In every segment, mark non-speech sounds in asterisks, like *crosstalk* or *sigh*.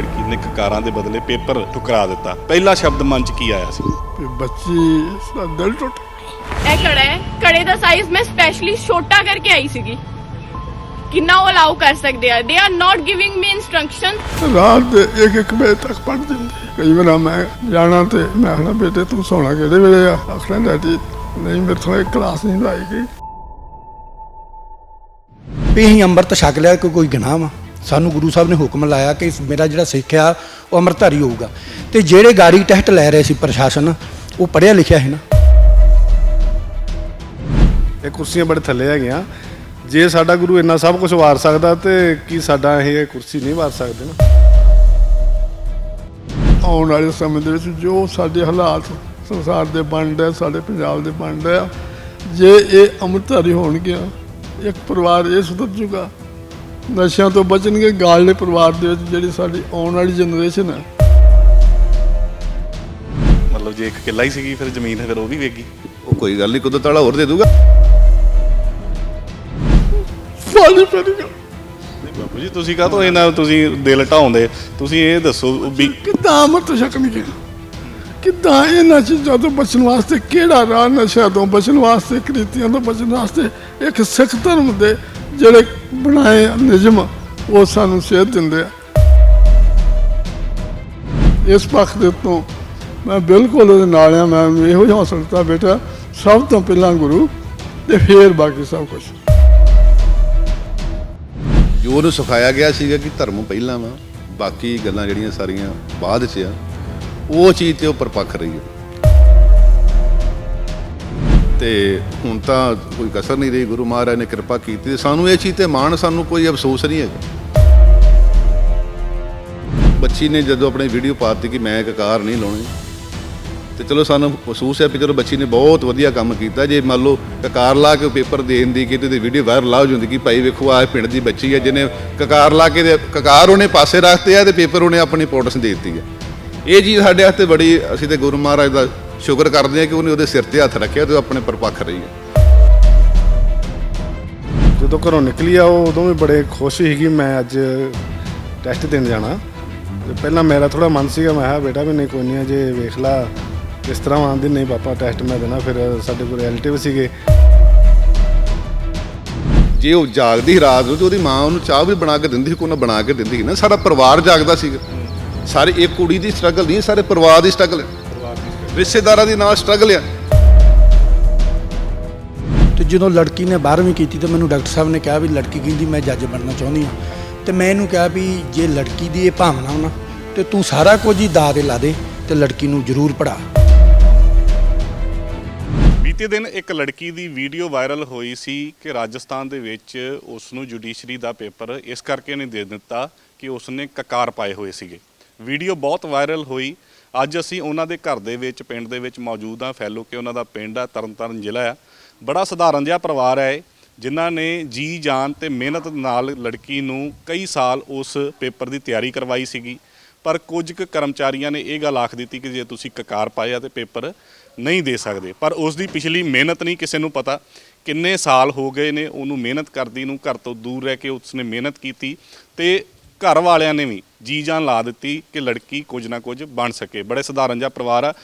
ਲੜਕੀ ਨੇ ਕਕਾਰਾਂ ਦੇ ਬਦਲੇ ਪੇਪਰ ਠੁਕਰਾ ਦਿੱਤਾ। ਪਹਿਲਾ ਸ਼ਬਦ ਮਨ 'ਚ ਕੀ ਆਇਆ ਸੀ? ਬੱਚੀ ਦਾ ਦਿਲ ਟੁੱਟ ਇਹ ਕੜਾ ਹੈ ਕੜੇ ਦਾ ਸਾਈਜ਼ ਮੈਂ ਸਪੈਸ਼ਲੀ ਛੋਟਾ ਕਰਕੇ ਆਈ ਸੀਗੀ। ਕਿੰਨਾ ਉਹ ਅਲਾਉ ਕਰ ਸਕਦੇ ਆ? They are not giving me instruction ਰਾਤ ਦੇ ਇੱਕ ਇੱਕ ਵਜੇ ਤੱਕ ਪੜ੍ਹ ਦਿੰਦੇ। ਕਈ ਵਾਰ ਮੈਂ ਜਾਣਾ ਤੇ ਮੈਂ ਆਖਣਾ ਬੇਟੇ ਤੂੰ ਸੌਣਾ ਕਿਹੜੇ ਵੇਲੇ ਆ? ਆਖਣਾ ਡੈਡੀ ਨਹੀਂ ਮੇਰੇ ਤੋਂ ਕਲਾਸ ਨਹੀਂ ਲਾਈ ਗਈ। ਵੀ ਅਸੀਂ ਅੰਮ੍ਰਿਤ ਛਕ ਲਿਆ ਕਿ ਕੋਈ ਗੁਨਾਹ ਵਾ? ਸਾਨੂੰ ਗੁਰੂ ਸਾਹਿਬ ਨੇ ਹੁਕਮ ਲਾਇਆ ਕਿ ਮੇਰਾ ਜਿਹੜਾ ਸਿੱਖ ਆ ਉਹ ਅੰਮ੍ਰਿਤਧਾਰੀ ਹੋਊਗਾ। ਤੇ ਜਿਹੜੇ ਗਾੜੀ ਟੈਸਟ ਲੈ ਰਹੇ ਸੀ ਪ੍ਰਸ਼ਾਸਨ ਉਹ ਪੜ੍ਹਿਆ ਲਿਖਿਆ ਹੈ ਨਾ। ਇਹ ਕੁਰਸੀਆਂ ਬੜੇ ਥੱਲੇ ਹੈਗੀਆਂ। ਜੇ ਸਾਡਾ ਗੁਰੂ ਇੰਨਾ ਸਭ ਕੁਝ ਵਾਰ ਸਕਦਾ ਤੇ ਕੀ ਸਾਡਾ ਇਹ ਕੁਰਸੀ ਨਹੀਂ ਵਾਰ ਸਕਦੇ ਨਾ? ਆਉਣ ਵਾਲੇ ਸਮੇਂ ਦੇ ਵਿੱਚ ਜੋ ਸਾਡੇ ਹਾਲਾਤ ਸੰਸਾਰ ਦੇ ਬਣ ਰਹੇ ਸਾਡੇ ਪੰਜਾਬ ਦੇ ਬਣ ਰਹੇ ਆ ਜੇ ਇਹ ਅੰਮ੍ਰਿਤਧਾਰੀ ਹੋਣਗੇ ਇੱਕ ਪਰਿਵਾਰ ਇਹ ਸੁਧਰ ਜੂਗਾ। ਨਸ਼ਿਆਂ ਤੋਂ ਬਚਣਗੇ ਗਾਲਲੇ ਪਰਿਵਾਰ ਦੇ ਵਿੱਚ ਜਿਹੜੀ ਸਾਡੀ ਆਉਣ ਵਾਲੀ ਜਨਰੇਸ਼ਨ ਹੈ। ਮਤਲਬ ਜੇ ਇੱਕ ਕਿੱਲਾ ਹੀ ਸੀਗੀ ਫਿਰ ਜ਼ਮੀਨ ਫਿਰ ਉਹ ਵੀ ਵੇਗੀ। ਉਹ ਕੋਈ ਗੱਲ ਨਹੀਂ ਕੁਦਰਤ ਵਾਲਾ ਹੋਰ ਦੇ ਦੂਗਾ। ਸਾਲੀ ਪੈਣੀ ਨਹੀਂ ਬਾਪੂ ਜੀ ਤੁਸੀਂ ਕਾਹ ਤੋਂ ਇਹਨਾਂ ਤੁਸੀਂ ਦਿਲ ਢਾਉਂਦੇ? ਤੁਸੀਂ ਇਹ ਦੱਸੋ ਵੀ ਕਿੱਦਾਂ ਅੰਮ੍ਰਿਤ ਛਕਣਗੇ ਕਿੱਦਾਂ ਇਹਨਾਂ ਚੀਜ਼ਾਂ ਤੋਂ ਬਚਣ ਵਾਸਤੇ ਕਿਹੜਾ ਰਾਹ ਨਸ਼ਿਆਂ ਤੋਂ ਬਚਣ ਵਾਸਤੇ ਕ੍ਰਿਤੀਆਂ ਤੋਂ ਬਚਣ ਵਾਸਤੇ ਇੱਕ ਸਿੱਖ ਧਰਮ ਦੇ ਜਿਹੜੇ ਬਣਾਏ ਨਿਯਮ ਉਹ ਸਾਨੂੰ ਸੇਧ ਦਿੰਦੇ ਆ। ਇਸ ਪੱਖ ਦੇ ਤੋਂ ਮੈਂ ਬਿਲਕੁਲ ਉਹਦੇ ਨਾਲ ਆ, ਮੈਂ ਇਹੋ ਜਿਹਾ ਹੌਸਲਾ ਦਿੱਤਾ, ਬੇਟਾ, ਸਭ ਤੋਂ ਪਹਿਲਾਂ ਗੁਰੂ ਤੇ ਫੇਰ ਬਾਕੀ ਸਭ ਕੁਝ ਜੋ ਉਹਨੂੰ ਸਿਖਾਇਆ ਗਿਆ ਸੀਗਾ ਕਿ ਧਰਮ ਪਹਿਲਾਂ ਵਾ, ਬਾਕੀ ਗੱਲਾਂ ਜਿਹੜੀਆਂ ਸਾਰੀਆਂ ਬਾਅਦ 'ਚ ਆ, ਉਹ ਚੀਜ਼ ਤੇ ਉਹ ਪਰਪੱਖ ਰਹੀ ਹੈ ਤੇ ਹੁਣ ਤਾਂ ਕੋਈ ਕਸਰ ਨਹੀਂ ਰਹੀ, ਗੁਰੂ ਮਹਾਰਾਜ ਨੇ ਕਿਰਪਾ ਕੀਤੀ ਤੇ ਸਾਨੂੰ ਇਹ ਚੀਜ਼ ਤੇ ਮਾਣ, ਸਾਨੂੰ ਕੋਈ ਅਫਸੋਸ ਨਹੀਂ ਹੈਗਾ। ਬੱਚੀ ਨੇ ਜਦੋਂ ਆਪਣੀ ਵੀਡੀਓ ਪਾਤੀ ਕਿ ਮੈਂ ਕਕਾਰ ਨਹੀਂ ਲਾਉਣੀ, ਤੇ ਚਲੋ ਸਾਨੂੰ ਮਹਿਸੂਸ ਹੈ ਕਿ ਚਲੋ ਬੱਚੀ ਨੇ ਬਹੁਤ ਵਧੀਆ ਕੰਮ ਕੀਤਾ। ਜੇ ਮੰਨ ਲਓ ਕਕਾਰ ਲਾ ਕੇ ਪੇਪਰ ਦੇਣ ਦੀ ਕਿਤੇ ਦੀ ਵੀਡੀਓ ਵਾਇਰਲ ਹੋ ਜਾਂਦੀ ਕਿ ਭਾਈ ਵੇਖੋ, ਆਹ ਪਿੰਡ ਦੀ ਬੱਚੀ ਹੈ ਜਿਹਨੇ ਕਕਾਰ ਲਾ ਕੇ ਕਕਾਰ ਉਹਨੇ ਪਾਸੇ ਰੱਖਤੇ ਆ ਤੇ ਪੇਪਰ ਉਹਨੇ ਆਪਣੀ ਇੰਪੋਰਟੈਂਸ ਦੇ ਦਿੱਤੀ ਹੈ। ਇਹ ਚੀਜ਼ ਸਾਡੇ ਵਾਸਤੇ ਬੜੀ, ਅਸੀਂ ਤੇ ਗੁਰੂ ਮਹਾਰਾਜ ਦਾ ਸ਼ੁਕਰ ਕਰਦੇ ਹਾਂ ਕਿ ਉਹਨੇ ਉਹਦੇ ਸਿਰ ਤੇ ਹੱਥ ਰੱਖਿਆ ਤੇ ਉਹ ਆਪਣੇ ਪਰਪੱਖ ਰਹੀ ਹੈ। ਜਦੋਂ ਘਰੋਂ ਨਿਕਲੀ ਆ ਉਹ ਉਦੋਂ ਵੀ ਬੜੇ ਖੁਸ਼ ਸੀਗੀ। ਮੈਂ ਅੱਜ ਟੈਸਟ ਦੇਣ ਜਾਣਾ। ਤੇ ਪਹਿਲਾਂ ਮੇਰਾ ਥੋੜਾ ਮਨ ਸੀਗਾ ਮੈਂ ਕਿਹਾ ਬੇਟਾ ਵੀ ਨਹੀਂ ਕੋਈ ਨਹੀਂ ਜੇ ਵੇਖ ਲਾ ਕਿਸ ਤਰ੍ਹਾਂ ਆਂਦੀ ਨਹੀਂ ਪਾਪਾ ਟੈਸਟ ਮੈਂ ਦੇਣਾ ਫਿਰ ਸਾਡੇ ਕੋਲ ਰਿਲੇਟਿਵ ਸੀਗੇ। ਜੇ ਉਹ ਜਾਗਦੀ ਰਾਤ ਨੂੰ ਤੇ ਉਹਦੀ ਮਾਂ ਉਹਨੂੰ ਚਾਹ ਵੀ ਬਣਾ ਕੇ ਦਿੰਦੀ ਸੀ ਕੋਈ ਨਾ ਬਣਾ ਕੇ ਦਿੰਦੀ ਸੀ ਨਾ ਸਾਰਾ ਪਰਿਵਾਰ ਜਾਗਦਾ ਸੀਗਾ। ਸਾਰੇ ਇੱਕ ਕੁੜੀ ਦੀ ਸਟਰਗਲ ਨਹੀਂ ਸਾਰੇ ਪਰਿਵਾਰ ਦੀ ਸਟਰਗਲ ਹੈ। ਰਿਸ਼ਤੇਦਾਰਾਂ ਦੀ ਨਾਲ ਸਟਰਗਲ ਆ। ਤੇ ਜਦੋਂ ਲੜਕੀ ਨੇ 12ਵੀਂ ਕੀਤੀ ਤੇ ਮੈਨੂੰ ਡਾਕਟਰ ਸਾਹਿਬ ਨੇ ਕਿਹਾ ਵੀ ਲੜਕੀ ਕਹਿੰਦੀ ਮੈਂ ਜੱਜ ਬਣਨਾ ਚਾਹੁੰਦੀ ਹਾਂ। ਤੇ ਮੈਂ ਇਹਨੂੰ ਕਿਹਾ ਵੀ ਜੇ ਲੜਕੀ ਦੀ ਇਹ ਭਾਵਨਾ ਨਾ ਤੇ ਤੂੰ ਸਾਰਾ ਕੁਝ ਹੀ ਦਾਅ ਤੇ ਲਾ ਦੇ ਤੇ ਲੜਕੀ ਨੂੰ ਜ਼ਰੂਰ ਪੜਾ ਬੀਤੇ ਦਿਨ ਇੱਕ ਲੜਕੀ ਦੀ ਵੀਡੀਓ ਵਾਇਰਲ ਹੋਈ ਸੀ ਕਿ ਰਾਜਸਥਾਨ ਦੇ ਵਿੱਚ ਉਸ ਨੂੰ ਜੁਡੀਸ਼ਰੀ ਦਾ ਪੇਪਰ ਇਸ ਕਰਕੇ ਨਹੀਂ ਦੇ ਦਿੱਤਾ ਕਿ ਉਸ ਨੇ ਕਕਾਰ ਪਾਏ ਹੋਏ ਸੀਗੇ। ਵੀਡੀਓ ਬਹੁਤ ਵਾਇਰਲ ਹੋਈ ਅੱਜ ਅਸੀਂ ਉਹਨਾਂ ਦੇ ਘਰ ਦੇ ਵਿੱਚ ਪਿੰਡ ਦੇ ਵਿੱਚ ਮੌਜੂਦ ਆ ਫੈਲੋ ਕਿ ਉਹਨਾਂ ਦਾ ਪਿੰਡ ਆ ਤਰਨਤਾਰਨ ਜ਼ਿਲ੍ਹਾ ਆ। ਬੜਾ ਸਧਾਰਨ ਜਿਹਾ ਪਰਿਵਾਰ ਹੈ ਇਹ, ਜਿਨ੍ਹਾਂ ਨੇ ਜੀ ਜਾਨ ਤੇ ਮਿਹਨਤ ਨਾਲ ਲੜਕੀ ਨੂੰ ਕਈ ਸਾਲ ਉਸ ਪੇਪਰ ਦੀ ਤਿਆਰੀ ਕਰਵਾਈ ਸੀਗੀ। ਪਰ ਕੁਝ ਕੁ ਕਰਮਚਾਰੀਆਂ ਨੇ ਇਹ ਗੱਲ ਆਖ ਦਿੱਤੀ ਕਿ ਜੇ ਤੁਸੀਂ ਕਕਾਰ ਪਾਇਆ ਤੇ ਪੇਪਰ ਨਹੀਂ ਦੇ ਸਕਦੇ। ਪਰ ਉਸ ਦੀ ਪਿਛਲੀ ਮਿਹਨਤ ਨਹੀਂ ਕਿਸੇ ਨੂੰ ਪਤਾ। ਕਿੰਨੇ ਸਾਲ ਹੋ ਗਏ ਨੇ ਉਹਨੂੰ ਮਿਹਨਤ ਕਰਦੀ ਨੂੰ ਘਰ ਤੋਂ ਦੂਰ ਰਹਿ ਕੇ ਉਸਨੇ ਮਿਹਨਤ ਕੀਤੀ ਤੇ ਘਰ ਵਾਲਿਆਂ ਨੇ ਵੀ ਜੀ ਜਾਨ ਲਾ ਦਿੱਤੀ ਕਿ ਲੜਕੀ ਕੁਝ ਨਾ ਕੁਝ ਬਣ ਸਕੇ। ਬੜੇ ਸਧਾਰਨ ਜਿਹਾ ਪਰਿਵਾਰ ਆ।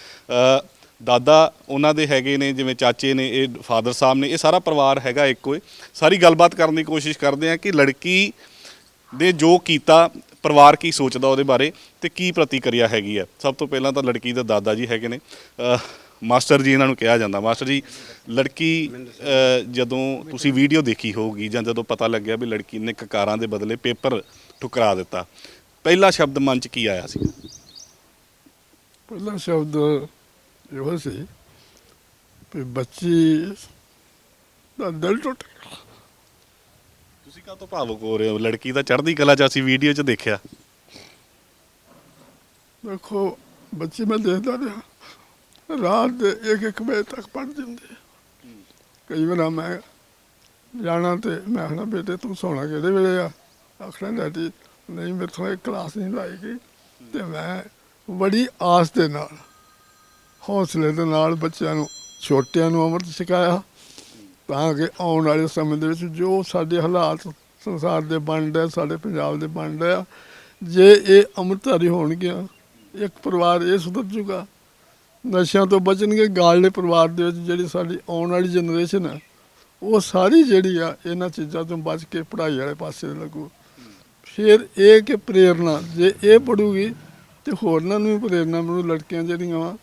ਦਾਦਾ ਉਹਨਾਂ ਦੇ ਹੈਗੇ ਨੇ, ਜਿਵੇਂ ਚਾਚੇ ਨੇ, ਇਹ ਫਾਦਰ ਸਾਹਿਬ ਨੇ, ਇਹ ਸਾਰਾ ਪਰਿਵਾਰ ਹੈਗਾ ਇੱਕੋ ਹੀ। ਸਾਰੀ ਗੱਲਬਾਤ ਕਰਨ ਦੀ ਕੋਸ਼ਿਸ਼ ਕਰਦੇ ਆ ਕਿ ਲੜਕੀ ਦੇ ਜੋ ਕੀਤਾ, ਪਰਿਵਾਰ ਕੀ ਸੋਚਦਾ ਉਹਦੇ ਬਾਰੇ ਤੇ ਕੀ ਪ੍ਰਤੀਕਿਰਿਆ ਹੈਗੀ ਆ। ਸਭ ਤੋਂ ਪਹਿਲਾਂ ਤਾਂ ਲੜਕੀ ਦੇ ਦਾਦਾ ਜੀ ਹੈਗੇ ਨੇ। ਮਾਸਟਰ ਜੀ ਇਹਨਾਂ ਨੂੰ ਕਿਹਾ ਜਾਂਦਾ। ਮਾਸਟਰ ਜੀ, ਲੜਕੀ ਜਦੋਂ ਤੁਸੀਂ ਵੀਡੀਓ ਦੇਖੀ ਹੋਊਗੀ ਜਾਂ ਜਦੋਂ ਪਤਾ ਲੱਗਿਆ ਵੀ ਲੜਕੀ ਨੇ ਕਕਾਰਾਂ ਦੇ ਬਦਲੇ ਪੇਪਰ ਠੁਕਰਾ ਦਿੱਤਾ। ਪਹਿਲਾ ਸ਼ਬਦ ਮਨ ਚ ਕੀ ਆਇਆ ਸੀ? ਪਹਿਲਾ ਸ਼ਬਦ ਇਹੋ ਸੀ ਕਿ ਬੱਚੀ ਦਾ ਦਿਲ ਟੁੱਟ ਗਿਆ। ਤੁਸੀਂ ਕਾਹ ਤੋਂ ਭਾਵੁਕ ਹੋ ਰਹੇ ਹੋ? ਲੜਕੀ ਤਾਂ ਚੜ੍ਹਦੀ ਕਲਾ ਚ ਅਸੀਂ ਵੀਡੀਓ ਚ ਦੇਖਿਆ। ਦੇਖੋ ਬੱਚੇ ਮੈਂ ਦੇਖਦਾ ਰਿਹਾ। ਰਾਤ ਦੇ ਇੱਕ ਇੱਕ ਵਜੇ ਤੱਕ ਪੜ੍ਹ ਦਿੰਦੇ ਕਈ ਵਾਰ ਮੈਂ ਜਾਣਾ ਤੇ ਮੈਂ ਆਖਣਾ ਬੇਟੇ ਤੂੰ ਸੌਣਾ ਕਿਹੜੇ ਵੇਲੇ ਆ? ਆਖਣਾ, ਡੈਡੀ, ਨਹੀਂ ਮੇਰੇ ਤੋਂ ਇਹ ਕਲਾਸ ਨਹੀਂ ਲਾਈ ਗਈ ਤੇ ਮੈਂ ਬੜੀ ਆਸ ਦੇ ਨਾਲ, ਹੌਸਲੇ ਦੇ ਨਾਲ ਬੱਚਿਆਂ ਨੂੰ, ਛੋਟਿਆਂ ਨੂੰ ਅੰਮ੍ਰਿਤ ਛਕਾਇਆ ਤਾਂ ਕਿ ਆਉਣ ਵਾਲੇ ਸਮੇਂ ਦੇ ਵਿੱਚ ਜੋ ਸਾਡੇ ਹਾਲਾਤ ਸੰਸਾਰ ਦੇ ਬਣ ਰਹੇ, ਸਾਡੇ ਪੰਜਾਬ ਦੇ ਬਣ ਰਹੇ ਆ, ਜੇ ਇਹ ਅੰਮ੍ਰਿਤਧਾਰੀ ਹੋਣਗੀਆਂ, ਇੱਕ ਪਰਿਵਾਰ ਇਹ ਸੁਧਰ ਜੂਗਾ ਨਸ਼ਿਆਂ ਤੋਂ ਬਚਣਗੇ ਗਾਲਲੇ ਪਰਿਵਾਰ ਦੇ ਵਿੱਚ ਜਿਹੜੀ ਸਾਡੀ ਆਉਣ ਵਾਲੀ ਜਨਰੇਸ਼ਨ ਹੈ ਉਹ ਸਾਰੀ ਜਿਹੜੀ ਆ, ਇਹਨਾਂ ਚੀਜ਼ਾਂ ਤੋਂ ਬਚ ਕੇ ਪੜ੍ਹਾਈ ਵਾਲੇ ਪਾਸੇ ਲੱਗੂ। ਫਿਰ ਇਹ ਕਿ ਪ੍ਰੇਰਨਾ ਜੇ ਇਹ ਪੜੂਗੀ ਤੇ ਹੋਰਨਾਂ ਨੂੰ ਵੀ ਪ੍ਰੇਰਨਾ ਮਿਲੂ ਲੜਕੀਆਂ ਜਿਹੜੀਆਂ ਵਾ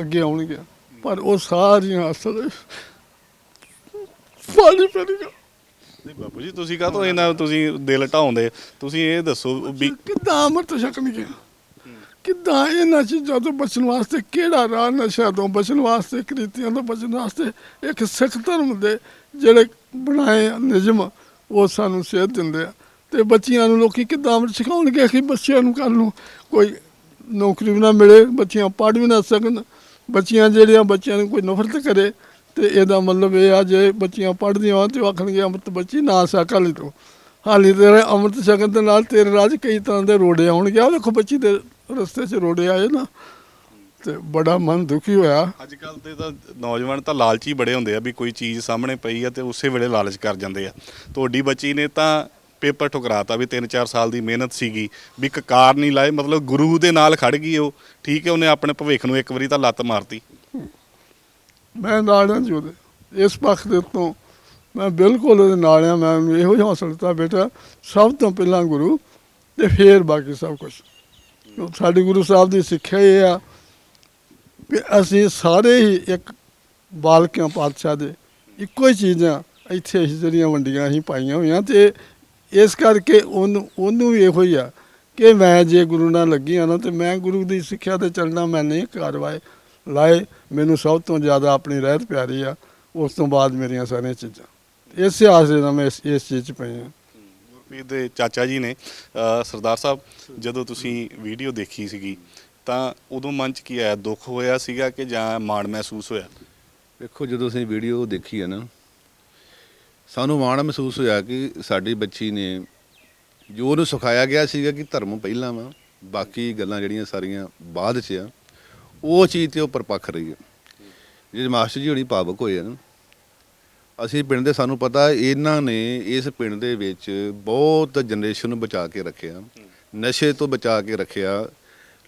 ਅੱਗੇ ਆਉਣਗੀਆਂ। ਪਰ ਉਹ ਸਾਰੀਆਂ ਅਸਲ ਫਾਲੀ ਪੈਣੀਆਂ। ਨਹੀਂ ਬਾਪੂ ਜੀ ਤੁਸੀਂ ਕਾਹਤੋਂ ਇਹਨਾਂ ਤੁਸੀਂ ਦਿਲ ਢਾਉਂਦੇ ਤੁਸੀਂ ਇਹ ਦੱਸੋ ਵੀ ਕਿੱਦਾਂ ਅੰਮ੍ਰਿਤ ਛਕਣਗੇ ਕਿੱਦਾਂ ਇਹਨਾਂ ਚੀਜ਼ਾਂ ਤੋਂ ਬਚਣ ਵਾਸਤੇ ਕਿਹੜਾ ਰਾਹ ਨਸ਼ਿਆਂ ਤੋਂ ਬਚਣ ਵਾਸਤੇ ਕ੍ਰਿਤੀਆਂ ਤੋਂ ਬਚਣ ਵਾਸਤੇ ਇੱਕ ਸਿੱਖ ਧਰਮ ਦੇ ਜਿਹੜੇ ਬਣਾਏ ਨਿਯਮ ਉਹ ਸਾਨੂੰ ਸੇਧ ਦਿੰਦੇ ਆ। ਤੇ ਬੱਚੀਆਂ ਨੂੰ ਲੋਕੀ ਕਿੱਦਾਂ ਅੰਮ੍ਰਿਤ ਛਕਾਉਣਗੇ ਕਿ ਬੱਚਿਆਂ ਨੂੰ ਕੱਲ੍ਹ ਨੂੰ ਕੋਈ ਨੌਕਰੀ ਵੀ ਨਾ ਮਿਲੇ, ਬੱਚੀਆਂ ਪੜ੍ਹ ਵੀ ਨਾ ਸਕਣ। ਬੱਚੀਆਂ ਜਿਹੜੀਆਂ, ਬੱਚਿਆਂ ਨੂੰ ਕੋਈ ਨਫ਼ਰਤ ਕਰੇ, ਤੇ ਇਹਦਾ ਮਤਲਬ ਇਹ ਆ, ਜੇ ਬੱਚੀਆਂ ਪੜ੍ਹਦੀਆਂ ਹੋਣ ਤੇ ਉਹ ਆਖਣਗੇ, ਅੰਮ੍ਰਿਤ ਬੱਚੀ, ਨਾ ਸਕਾ ਲਈ ਤੂੰ। ਹਾਲੀ ਤੇਰੇ ਅੰਮ੍ਰਿਤ ਸ਼ਗਨ ਦੇ ਨਾਲ ਤੇਰੇ ਰਾਜ ਕਈ ਤਰ੍ਹਾਂ ਦੇ ਰੋੜੇ ਆਉਣਗੇ। ਆ ਵੇਖੋ ਬੱਚੀ ਦੇ ਰਸਤੇ 'ਚ ਰੋੜੇ ਆਏ ਨਾ, ਤੇ ਬੜਾ ਮਨ ਦੁਖੀ ਹੋਇਆ। ਅੱਜ ਕੱਲ ਦੇ ਤਾਂ ਨੌਜਵਾਨ ਤਾਂ ਲਾਲਚੀ ਬੜੇ ਹੁੰਦੇ ਆ ਵੀ ਕੋਈ ਚੀਜ਼ ਸਾਹਮਣੇ ਪਈ ਆ ਤੇ ਉਸੇ ਵੇਲੇ ਲਾਲਚ ਕਰ ਜਾਂਦੇ ਆ। ਤੁਹਾਡੀ ਬੱਚੀ ਨੇ ਤਾਂ ਪੇਪਰ ਠੁਕਰਾਤਾ ਵੀ 3-4 ਸਾਲ ਦੀ ਮਿਹਨਤ ਸੀਗੀ, ਵੀ ਕਕਾਰ ਨਹੀਂ ਲਾਏ, ਮਤਲਬ ਗੁਰੂ ਦੇ ਨਾਲ ਖੜ ਗਈ ਉਹ। ਠੀਕ ਹੈ, ਉਹਨੇ ਆਪਣੇ ਭਵਿੱਖ ਨੂੰ ਇੱਕ ਵਾਰੀ ਤਾਂ ਲੱਤ ਮਾਰਤੀ। ਮੈਂ ਨਾਲ ਹਾਂ ਜੀ ਉਹਦੇ, ਇਸ ਪੱਖ ਦੇ ਉੱਤੋਂ ਮੈਂ ਬਿਲਕੁਲ ਉਹਦੇ ਨਾਲ ਆ ਮੈਂ ਇਹੋ ਹੀ ਹੌਸਲਾ ਦਿੱਤਾ, ਬੇਟਾ, ਸਭ ਤੋਂ ਪਹਿਲਾਂ ਗੁਰੂ ਤੇ ਫੇਰ ਬਾਕੀ ਸਭ ਕੁਝ ਸਾਡੇ ਗੁਰੂ ਸਾਹਿਬ ਦੀ ਸਿੱਖਿਆ ਇਹ ਆ ਕਿ ਅਸੀਂ ਸਾਰੇ ਹੀ ਇੱਕ ਬਾਲਕਿਆਂ, ਪਾਤਸ਼ਾਹ ਦੇ ਇੱਕੋ ਹੀ ਚੀਜ਼ਾਂ ਇੱਥੇ ਅਸੀਂ ਜਿਹੜੀਆਂ ਵੰਡੀਆਂ ਅਸੀਂ ਪਾਈਆਂ ਹੋਈਆਂ ਤੇ ਇਸ ਕਰਕੇ ਉਹਨੂੰ ਉਹਨੂੰ ਵੀ ਇਹੋ ਹੀ ਆ ਕਿ ਮੈਂ ਜੇ ਗੁਰੂ ਨਾਲ ਲੱਗੀ ਆ ਨਾ ਤੇ ਮੈਂ ਗੁਰੂ ਦੀ ਸਿੱਖਿਆ ਤੇ ਚੱਲਣਾ ਮੈਂ ਨਹੀਂ ਕਾਰਵਾਈ ਲਾਏ। ਮੈਨੂੰ ਸਭ ਤੋਂ ਜ਼ਿਆਦਾ ਆਪਣੀ ਰਹਿਤ ਪਿਆਰੀ ਆ। ਉਸ ਤੋਂ ਬਾਅਦ ਮੇਰੀਆਂ ਸਾਰੀਆਂ ਚੀਜ਼ਾਂ। ਇਸੇ ਆਸਰੇ ਨਾਲ ਮੈਂ ਇਸ ਇਸ ਚੀਜ਼ 'ਚ ਪਈ ਹਾਂ। ਗੁਰਪ੍ਰੀਤ ਦੇ ਚਾਚਾ ਜੀ ਨੇ ਸਰਦਾਰ ਸਾਹਿਬ ਜਦੋਂ ਤੁਸੀਂ ਵੀਡੀਓ ਦੇਖੀ ਸੀਗੀ ਤਾਂ ਉਦੋਂ ਮਨ 'ਚ ਕੀ ਆਇਆ? ਦੁੱਖ ਹੋਇਆ ਸੀਗਾ ਕਿ ਜਾਂ ਮਾਣ ਮਹਿਸੂਸ ਹੋਇਆ? ਦੇਖੋ ਜਦੋਂ ਅਸੀਂ ਵੀਡੀਓ ਦੇਖੀ ਹੈ ਨਾ ਸਾਨੂੰ ਮਾਣ ਮਹਿਸੂਸ ਹੋਇਆ ਕਿ ਸਾਡੀ ਬੱਚੀ ਨੇ ਜੋ ਉਹਨੂੰ ਸਿਖਾਇਆ ਗਿਆ ਸੀਗਾ ਕਿ ਧਰਮ ਪਹਿਲਾਂ ਵਾ, ਬਾਕੀ ਗੱਲਾਂ ਜਿਹੜੀਆਂ ਸਾਰੀਆਂ ਬਾਅਦ 'ਚ ਆ, ਉਹ ਚੀਜ਼ ਤੇ ਉਹ ਪਰਪੱਖ ਰਹੀ ਹੈ ਜੇ ਮਾਸਟਰ ਜੀ ਹੋਣੀ ਭਾਵਕ ਹੋਏ ਆ ਨਾ, ਅਸੀਂ ਪਿੰਡ ਦੇ ਸਾਨੂੰ ਪਤਾ ਇਹਨਾਂ ਨੇ ਇਸ ਪਿੰਡ ਦੇ ਵਿੱਚ ਬਹੁਤ ਜਨਰੇਸ਼ਨ ਨੂੰ ਬਚਾ ਕੇ ਰੱਖਿਆ, ਨਸ਼ੇ ਤੋਂ ਬਚਾ ਕੇ ਰੱਖਿਆ,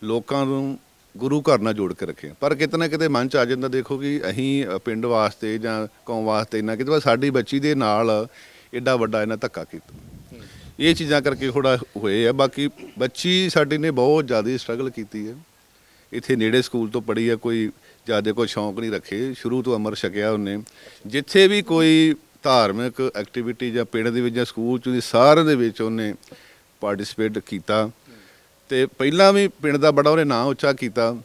ਲੋਕਾਂ ਨੂੰ ਗੁਰੂ ਘਰ ਨਾਲ ਜੋੜ ਕੇ ਰੱਖਿਆ ਪਰ ਕਿਤੇ ਨਾ ਕਿਤੇ ਮਨ ਚ ਆ ਜਾਂਦਾ ਦੇਖੋ ਕਿ ਅਸੀਂ ਪਿੰਡ ਵਾਸਤੇ ਜਾਂ ਕੌਮ ਵਾਸਤੇ ਇੰਨਾ ਕਿਤੇ ਸਾਡੀ ਬੱਚੀ ਦੇ ਨਾਲ ਐਡਾ ਵੱਡਾ ਇਹਨਾਂ ਧੱਕਾ ਕੀਤਾ। ਇਹ ਚੀਜ਼ਾਂ ਕਰਕੇ ਥੋੜਾ ਹੋਏ ਆ ਬਾਕੀ ਬੱਚੀ ਸਾਡੀ ਨੇ ਬਹੁਤ ਜ਼ਿਆਦਾ ਸਟਰਗਲ ਕੀਤੀ ਹੈ ਇੱਥੇ ਨੇੜੇ ਸਕੂਲ ਤੋਂ ਪੜ੍ਹੀ ਆ ਕੋਈ ਜ਼ਿਆਦਾ ਕੋਈ ਸ਼ੌਂਕ ਨਹੀਂ ਰੱਖੇ। ਸ਼ੁਰੂ ਤੋਂ ਅਮਰ ਛਕਿਆ ਉਹਨੇ। ਜਿੱਥੇ ਵੀ ਕੋਈ ਧਾਰਮਿਕ ਐਕਟੀਵਿਟੀ ਜਾਂ ਪਿੰਡ ਦੇ ਵਿੱਚ ਜਾਂ ਸਕੂਲ ਚ ਦੀ ਸਾਰਿਆਂ ਦੇ ਵਿੱਚ ਉਹਨੇ ਪਾਰਟਿਸਿਪੇਟ ਕੀਤਾ। ਤੇ ਪਹਿਲਾਂ ਵੀ ਪਿੰਡ ਦਾ ਬੜਾ ਉਹਨੇ ਨਾਂ ਉੱਚਾ ਕੀਤਾ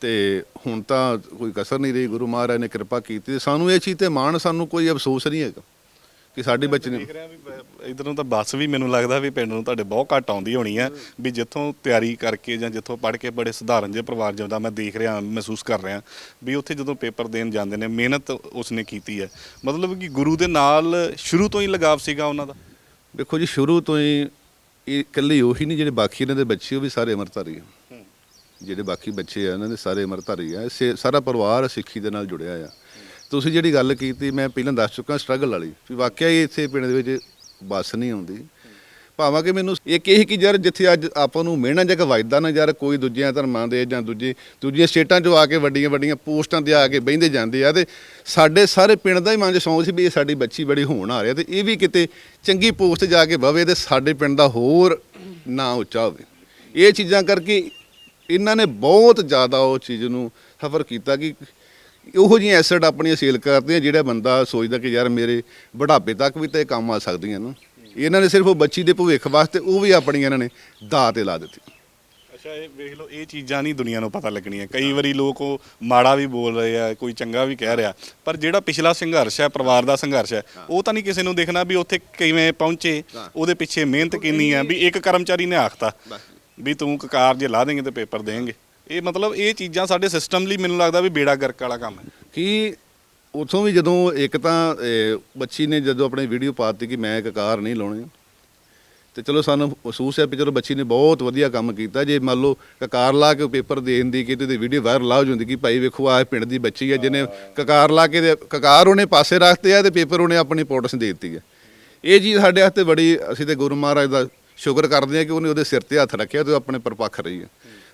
ਤੇ ਹੁਣ ਤਾਂ ਕੋਈ ਕਸਰ ਨਹੀਂ ਰਹੀ ਗੁਰੂ ਮਹਾਰਾਜ ਨੇ ਕਿਰਪਾ ਕੀਤੀ ਸਾਨੂੰ ਇਹ ਚੀਜ਼ ਤੇ ਮਾਣ ਸਾਨੂੰ ਕੋਈ ਅਫਸੋਸ ਨਹੀਂ ਹੈਗਾ ਕਿ ਸਾਡੇ ਬੱਚੇ ਨੇ ਦੇਖ ਰਿਹਾ ਵੀ ਇੱਧਰ ਨੂੰ ਤਾਂ ਬੱਸ ਵੀ ਮੈਨੂੰ ਲੱਗਦਾ ਵੀ ਪਿੰਡ ਨੂੰ ਤੁਹਾਡੇ ਬਹੁਤ ਘੱਟ ਆਉਂਦੀ ਹੋਣੀ ਆ ਵੀ ਜਿੱਥੋਂ ਤਿਆਰੀ ਕਰਕੇ ਜਾਂ ਜਿੱਥੋਂ ਪੜ੍ਹ ਕੇ ਬੜੇ ਸਧਾਰਨ ਜਿਹੇ ਪਰਿਵਾਰ ਜਿਹਾ ਮੈਂ ਦੇਖ ਰਿਹਾ ਮਹਿਸੂਸ ਕਰ ਰਿਹਾ ਵੀ ਉੱਥੇ ਜਦੋਂ ਪੇਪਰ ਦੇਣ ਜਾਂਦੇ ਨੇ ਮਿਹਨਤ ਉਸਨੇ ਕੀਤੀ ਹੈ। ਮਤਲਬ ਕਿ ਗੁਰੂ ਦੇ ਨਾਲ ਸ਼ੁਰੂ ਤੋਂ ਹੀ ਲਗਾਵ ਸੀਗਾ ਉਹਨਾਂ ਦਾ। ਦੇਖੋ ਜੀ ਸ਼ੁਰੂ ਤੋਂ ਹੀ ਇਹ ਇਕੱਲੇ ਉਹੀ ਨਹੀਂ, ਜਿਹੜੇ ਬਾਕੀ ਇਹਨਾਂ ਦੇ ਬੱਚੇ, ਉਹ ਵੀ ਸਾਰੇ ਅਮਰਤਾਰੀ ਆ। ਜਿਹੜੇ ਬਾਕੀ ਬੱਚੇ ਆ, ਇਹਨਾਂ ਦੇ ਸਾਰੇ ਅਮਰਤਾਰੀ ਆ। ਸੇ- ਸਾਰਾ ਪਰਿਵਾਰ ਸਿੱਖੀ ਦੇ ਨਾਲ ਜੁੜਿਆ ਆ। ਤੁਸੀਂ ਜਿਹੜੀ ਗੱਲ ਕੀਤੀ, ਮੈਂ ਪਹਿਲਾਂ ਦੱਸ ਚੁੱਕਾ, ਸਟਰਗਲ ਵਾਲੀ। ਵੀ ਵਾਕਿਆ ਹੀ ਇੱਥੇ ਪਿੰਡ ਦੇ ਵਿੱਚ ਬੱਸ ਨਹੀਂ ਆਉਂਦੀ। ਭਾਵਾਂ ਕਿ ਮੈਨੂੰ ਇਹ ਕਹੀ ਕਿ ਯਾਰ ਜਿੱਥੇ ਅੱਜ ਆਪਾਂ ਨੂੰ ਮਿਹਣਾ ਜਗ ਵਜਦਾ ਨਾ ਯਾਰ, ਕੋਈ ਦੂਜਿਆਂ ਧਰਮਾਂ ਦੇ ਜਾਂ ਦੂਜੇ, ਦੂਜੀਆਂ ਸਟੇਟਾਂ 'ਚੋਂ ਆ ਕੇ ਵੱਡੀਆਂ ਵੱਡੀਆਂ ਪੋਸਟਾਂ ਤੇ ਆ ਕੇ ਬਹਿੰਦੇ ਜਾਂਦੇ ਆ ਤੇ ਸਾਡੇ ਸਾਰੇ ਪਿੰਡ ਦਾ ਹੀ ਮਨ 'ਚ ਸੌਂਕ ਸੀ ਵੀ ਇਹ ਸਾਡੀ ਬੱਚੀ ਬੜੀ ਹੋਣ ਆ ਰਹੀ ਰਿਹਾ ਤੇ ਇਹ ਵੀ ਕਿਤੇ ਚੰਗੀ ਪੋਸਟ ਜਾ ਕੇ ਬਵੇ ਤੇ ਸਾਡੇ ਪਿੰਡ ਦਾ ਹੋਰ ਨਾਂ ਉੱਚਾ ਹੋਵੇ। ਇਹ ਚੀਜ਼ਾਂ ਕਰਕੇ ਇਹਨਾਂ ਨੇ ਬਹੁਤ ਜ਼ਿਆਦਾ ਉਹ ਚੀਜ਼ ਨੂੰ ਸਫਰ ਕੀਤਾ ਕਿ ਉਹੋ ਜਿਹੀਆਂ ਐਸੈਟ ਆਪਣੀਆਂ ਸੇਲ ਕਰਦੇ ਆ, ਜਿਹੜਾ ਬੰਦਾ ਸੋਚਦਾ ਕਿ ਯਾਰ ਮੇਰੇ ਬੁਢਾਪੇ ਤੱਕ ਵੀ ਤਾਂ ਇਹ ਕੰਮ ਆ ਸਕਦੀਆਂ ਨਾ। ਇਹਨਾਂ ਨੇ ਸਿਰਫ ਉਹ ਬੱਚੀ ਦੇ ਭਵਿੱਖ ਵਾਸਤੇ ਉਹ ਵੀ ਆਪਣੀਆਂ ਇਹਨਾਂ ਨੇ ਦਾਅ ਤੇ ਲਾ ਦਿੱਤੀ। ਅੱਛਾ ਇਹ ਵੇਖ ਲਓ ਇਹ ਚੀਜ਼ਾਂ ਨਹੀਂ ਦੁਨੀਆ ਨੂੰ ਪਤਾ ਲੱਗਣੀਆਂ। ਕਈ ਵਾਰੀ ਲੋਕ ਉਹ ਮਾੜਾ ਵੀ ਬੋਲ ਰਹੇ ਆ ਕੋਈ ਚੰਗਾ ਵੀ ਕਹਿ ਰਿਹਾ। ਪਰ ਜਿਹੜਾ ਪਿਛਲਾ ਸੰਘਰਸ਼ ਹੈ ਪਰਿਵਾਰ ਦਾ ਸੰਘਰਸ਼ ਹੈ ਉਹ ਤਾਂ ਨਹੀਂ ਕਿਸੇ ਨੂੰ ਦੇਖਣਾ ਵੀ ਉੱਥੇ ਕਿਵੇਂ ਪਹੁੰਚੇ ਉਹਦੇ ਪਿੱਛੇ ਮਿਹਨਤ ਕਿੰਨੀ ਆ ਵੀ ਇੱਕ ਕਰਮਚਾਰੀ ਨੇ ਆਖਤਾ ਵੀ ਤੂੰ ਕਕਾਰ ਜੇ ਲਾ ਦੇਂਗੇ ਤੇ ਪੇਪਰ ਦੇਂਗੇ। ਇਹ ਮਤਲਬ ਇਹ ਚੀਜ਼ਾਂ ਸਾਡੇ ਸਿਸਟਮ ਲਈ ਮੈਨੂੰ ਲੱਗਦਾ ਵੀ ਬੇੜਾ ਗਰਕ ਵਾਲਾ ਕੰਮ ਹੈ। ਕਿ ਉਥੋਂ ਵੀ ਜਦੋਂ ਇੱਕ ਤਾਂ ਬੱਚੀ ਨੇ ਜਦੋਂ ਆਪਣੀ ਵੀਡੀਓ ਪਾਤੀ ਕਿ ਮੈਂ ਕਕਾਰ ਨਹੀਂ ਲਾਉਣੀ ਤੇ ਚਲੋ ਸਾਨੂੰ ਮਹਿਸੂਸ ਹੈ ਵੀ ਚਲੋ ਬੱਚੀ ਨੇ ਬਹੁਤ ਵਧੀਆ ਕੰਮ ਕੀਤਾ। ਜੇ ਮੰਨ ਲਓ ਕਕਾਰ ਲਾ ਕੇ ਪੇਪਰ ਦੇਣ ਦੀ ਕਿਤੇ ਤੇ ਵੀਡੀਓ ਵਾਇਰਲ ਹੋ ਜਾਂਦੀ ਕਿ ਭਾਈ ਵੇਖੋ ਆਹ ਪਿੰਡ ਦੀ ਬੱਚੀ ਹੈ ਜਿਹਨੇ ਕਕਾਰ ਲਾ ਕੇ ਕਕਾਰ ਉਹਨੇ ਪਾਸੇ ਰੱਖਤੇ ਆ ਤੇ ਪੇਪਰ ਉਹਨੇ ਆਪਣੀ ਇੰਪੋਰਟੈਂਸ ਦੇ ਦਿੱਤੀ ਹੈ। ਇਹ ਚੀਜ਼ ਸਾਡੇ ਵਾਸਤੇ ਬੜੀ ਅਸੀਂ ਤੇ ਗੁਰੂ ਮਹਾਰਾਜ ਦਾ ਸ਼ੁਕਰ ਕਰਦੇ ਆ ਕਿ ਉਹਨੇ ਉਹਦੇ ਸਿਰ ਤੇ ਹੱਥ ਰੱਖਿਆ ਤੇ ਆਪਣੇ ਪਰਪੱਖ ਰਹੀ ਹੈ।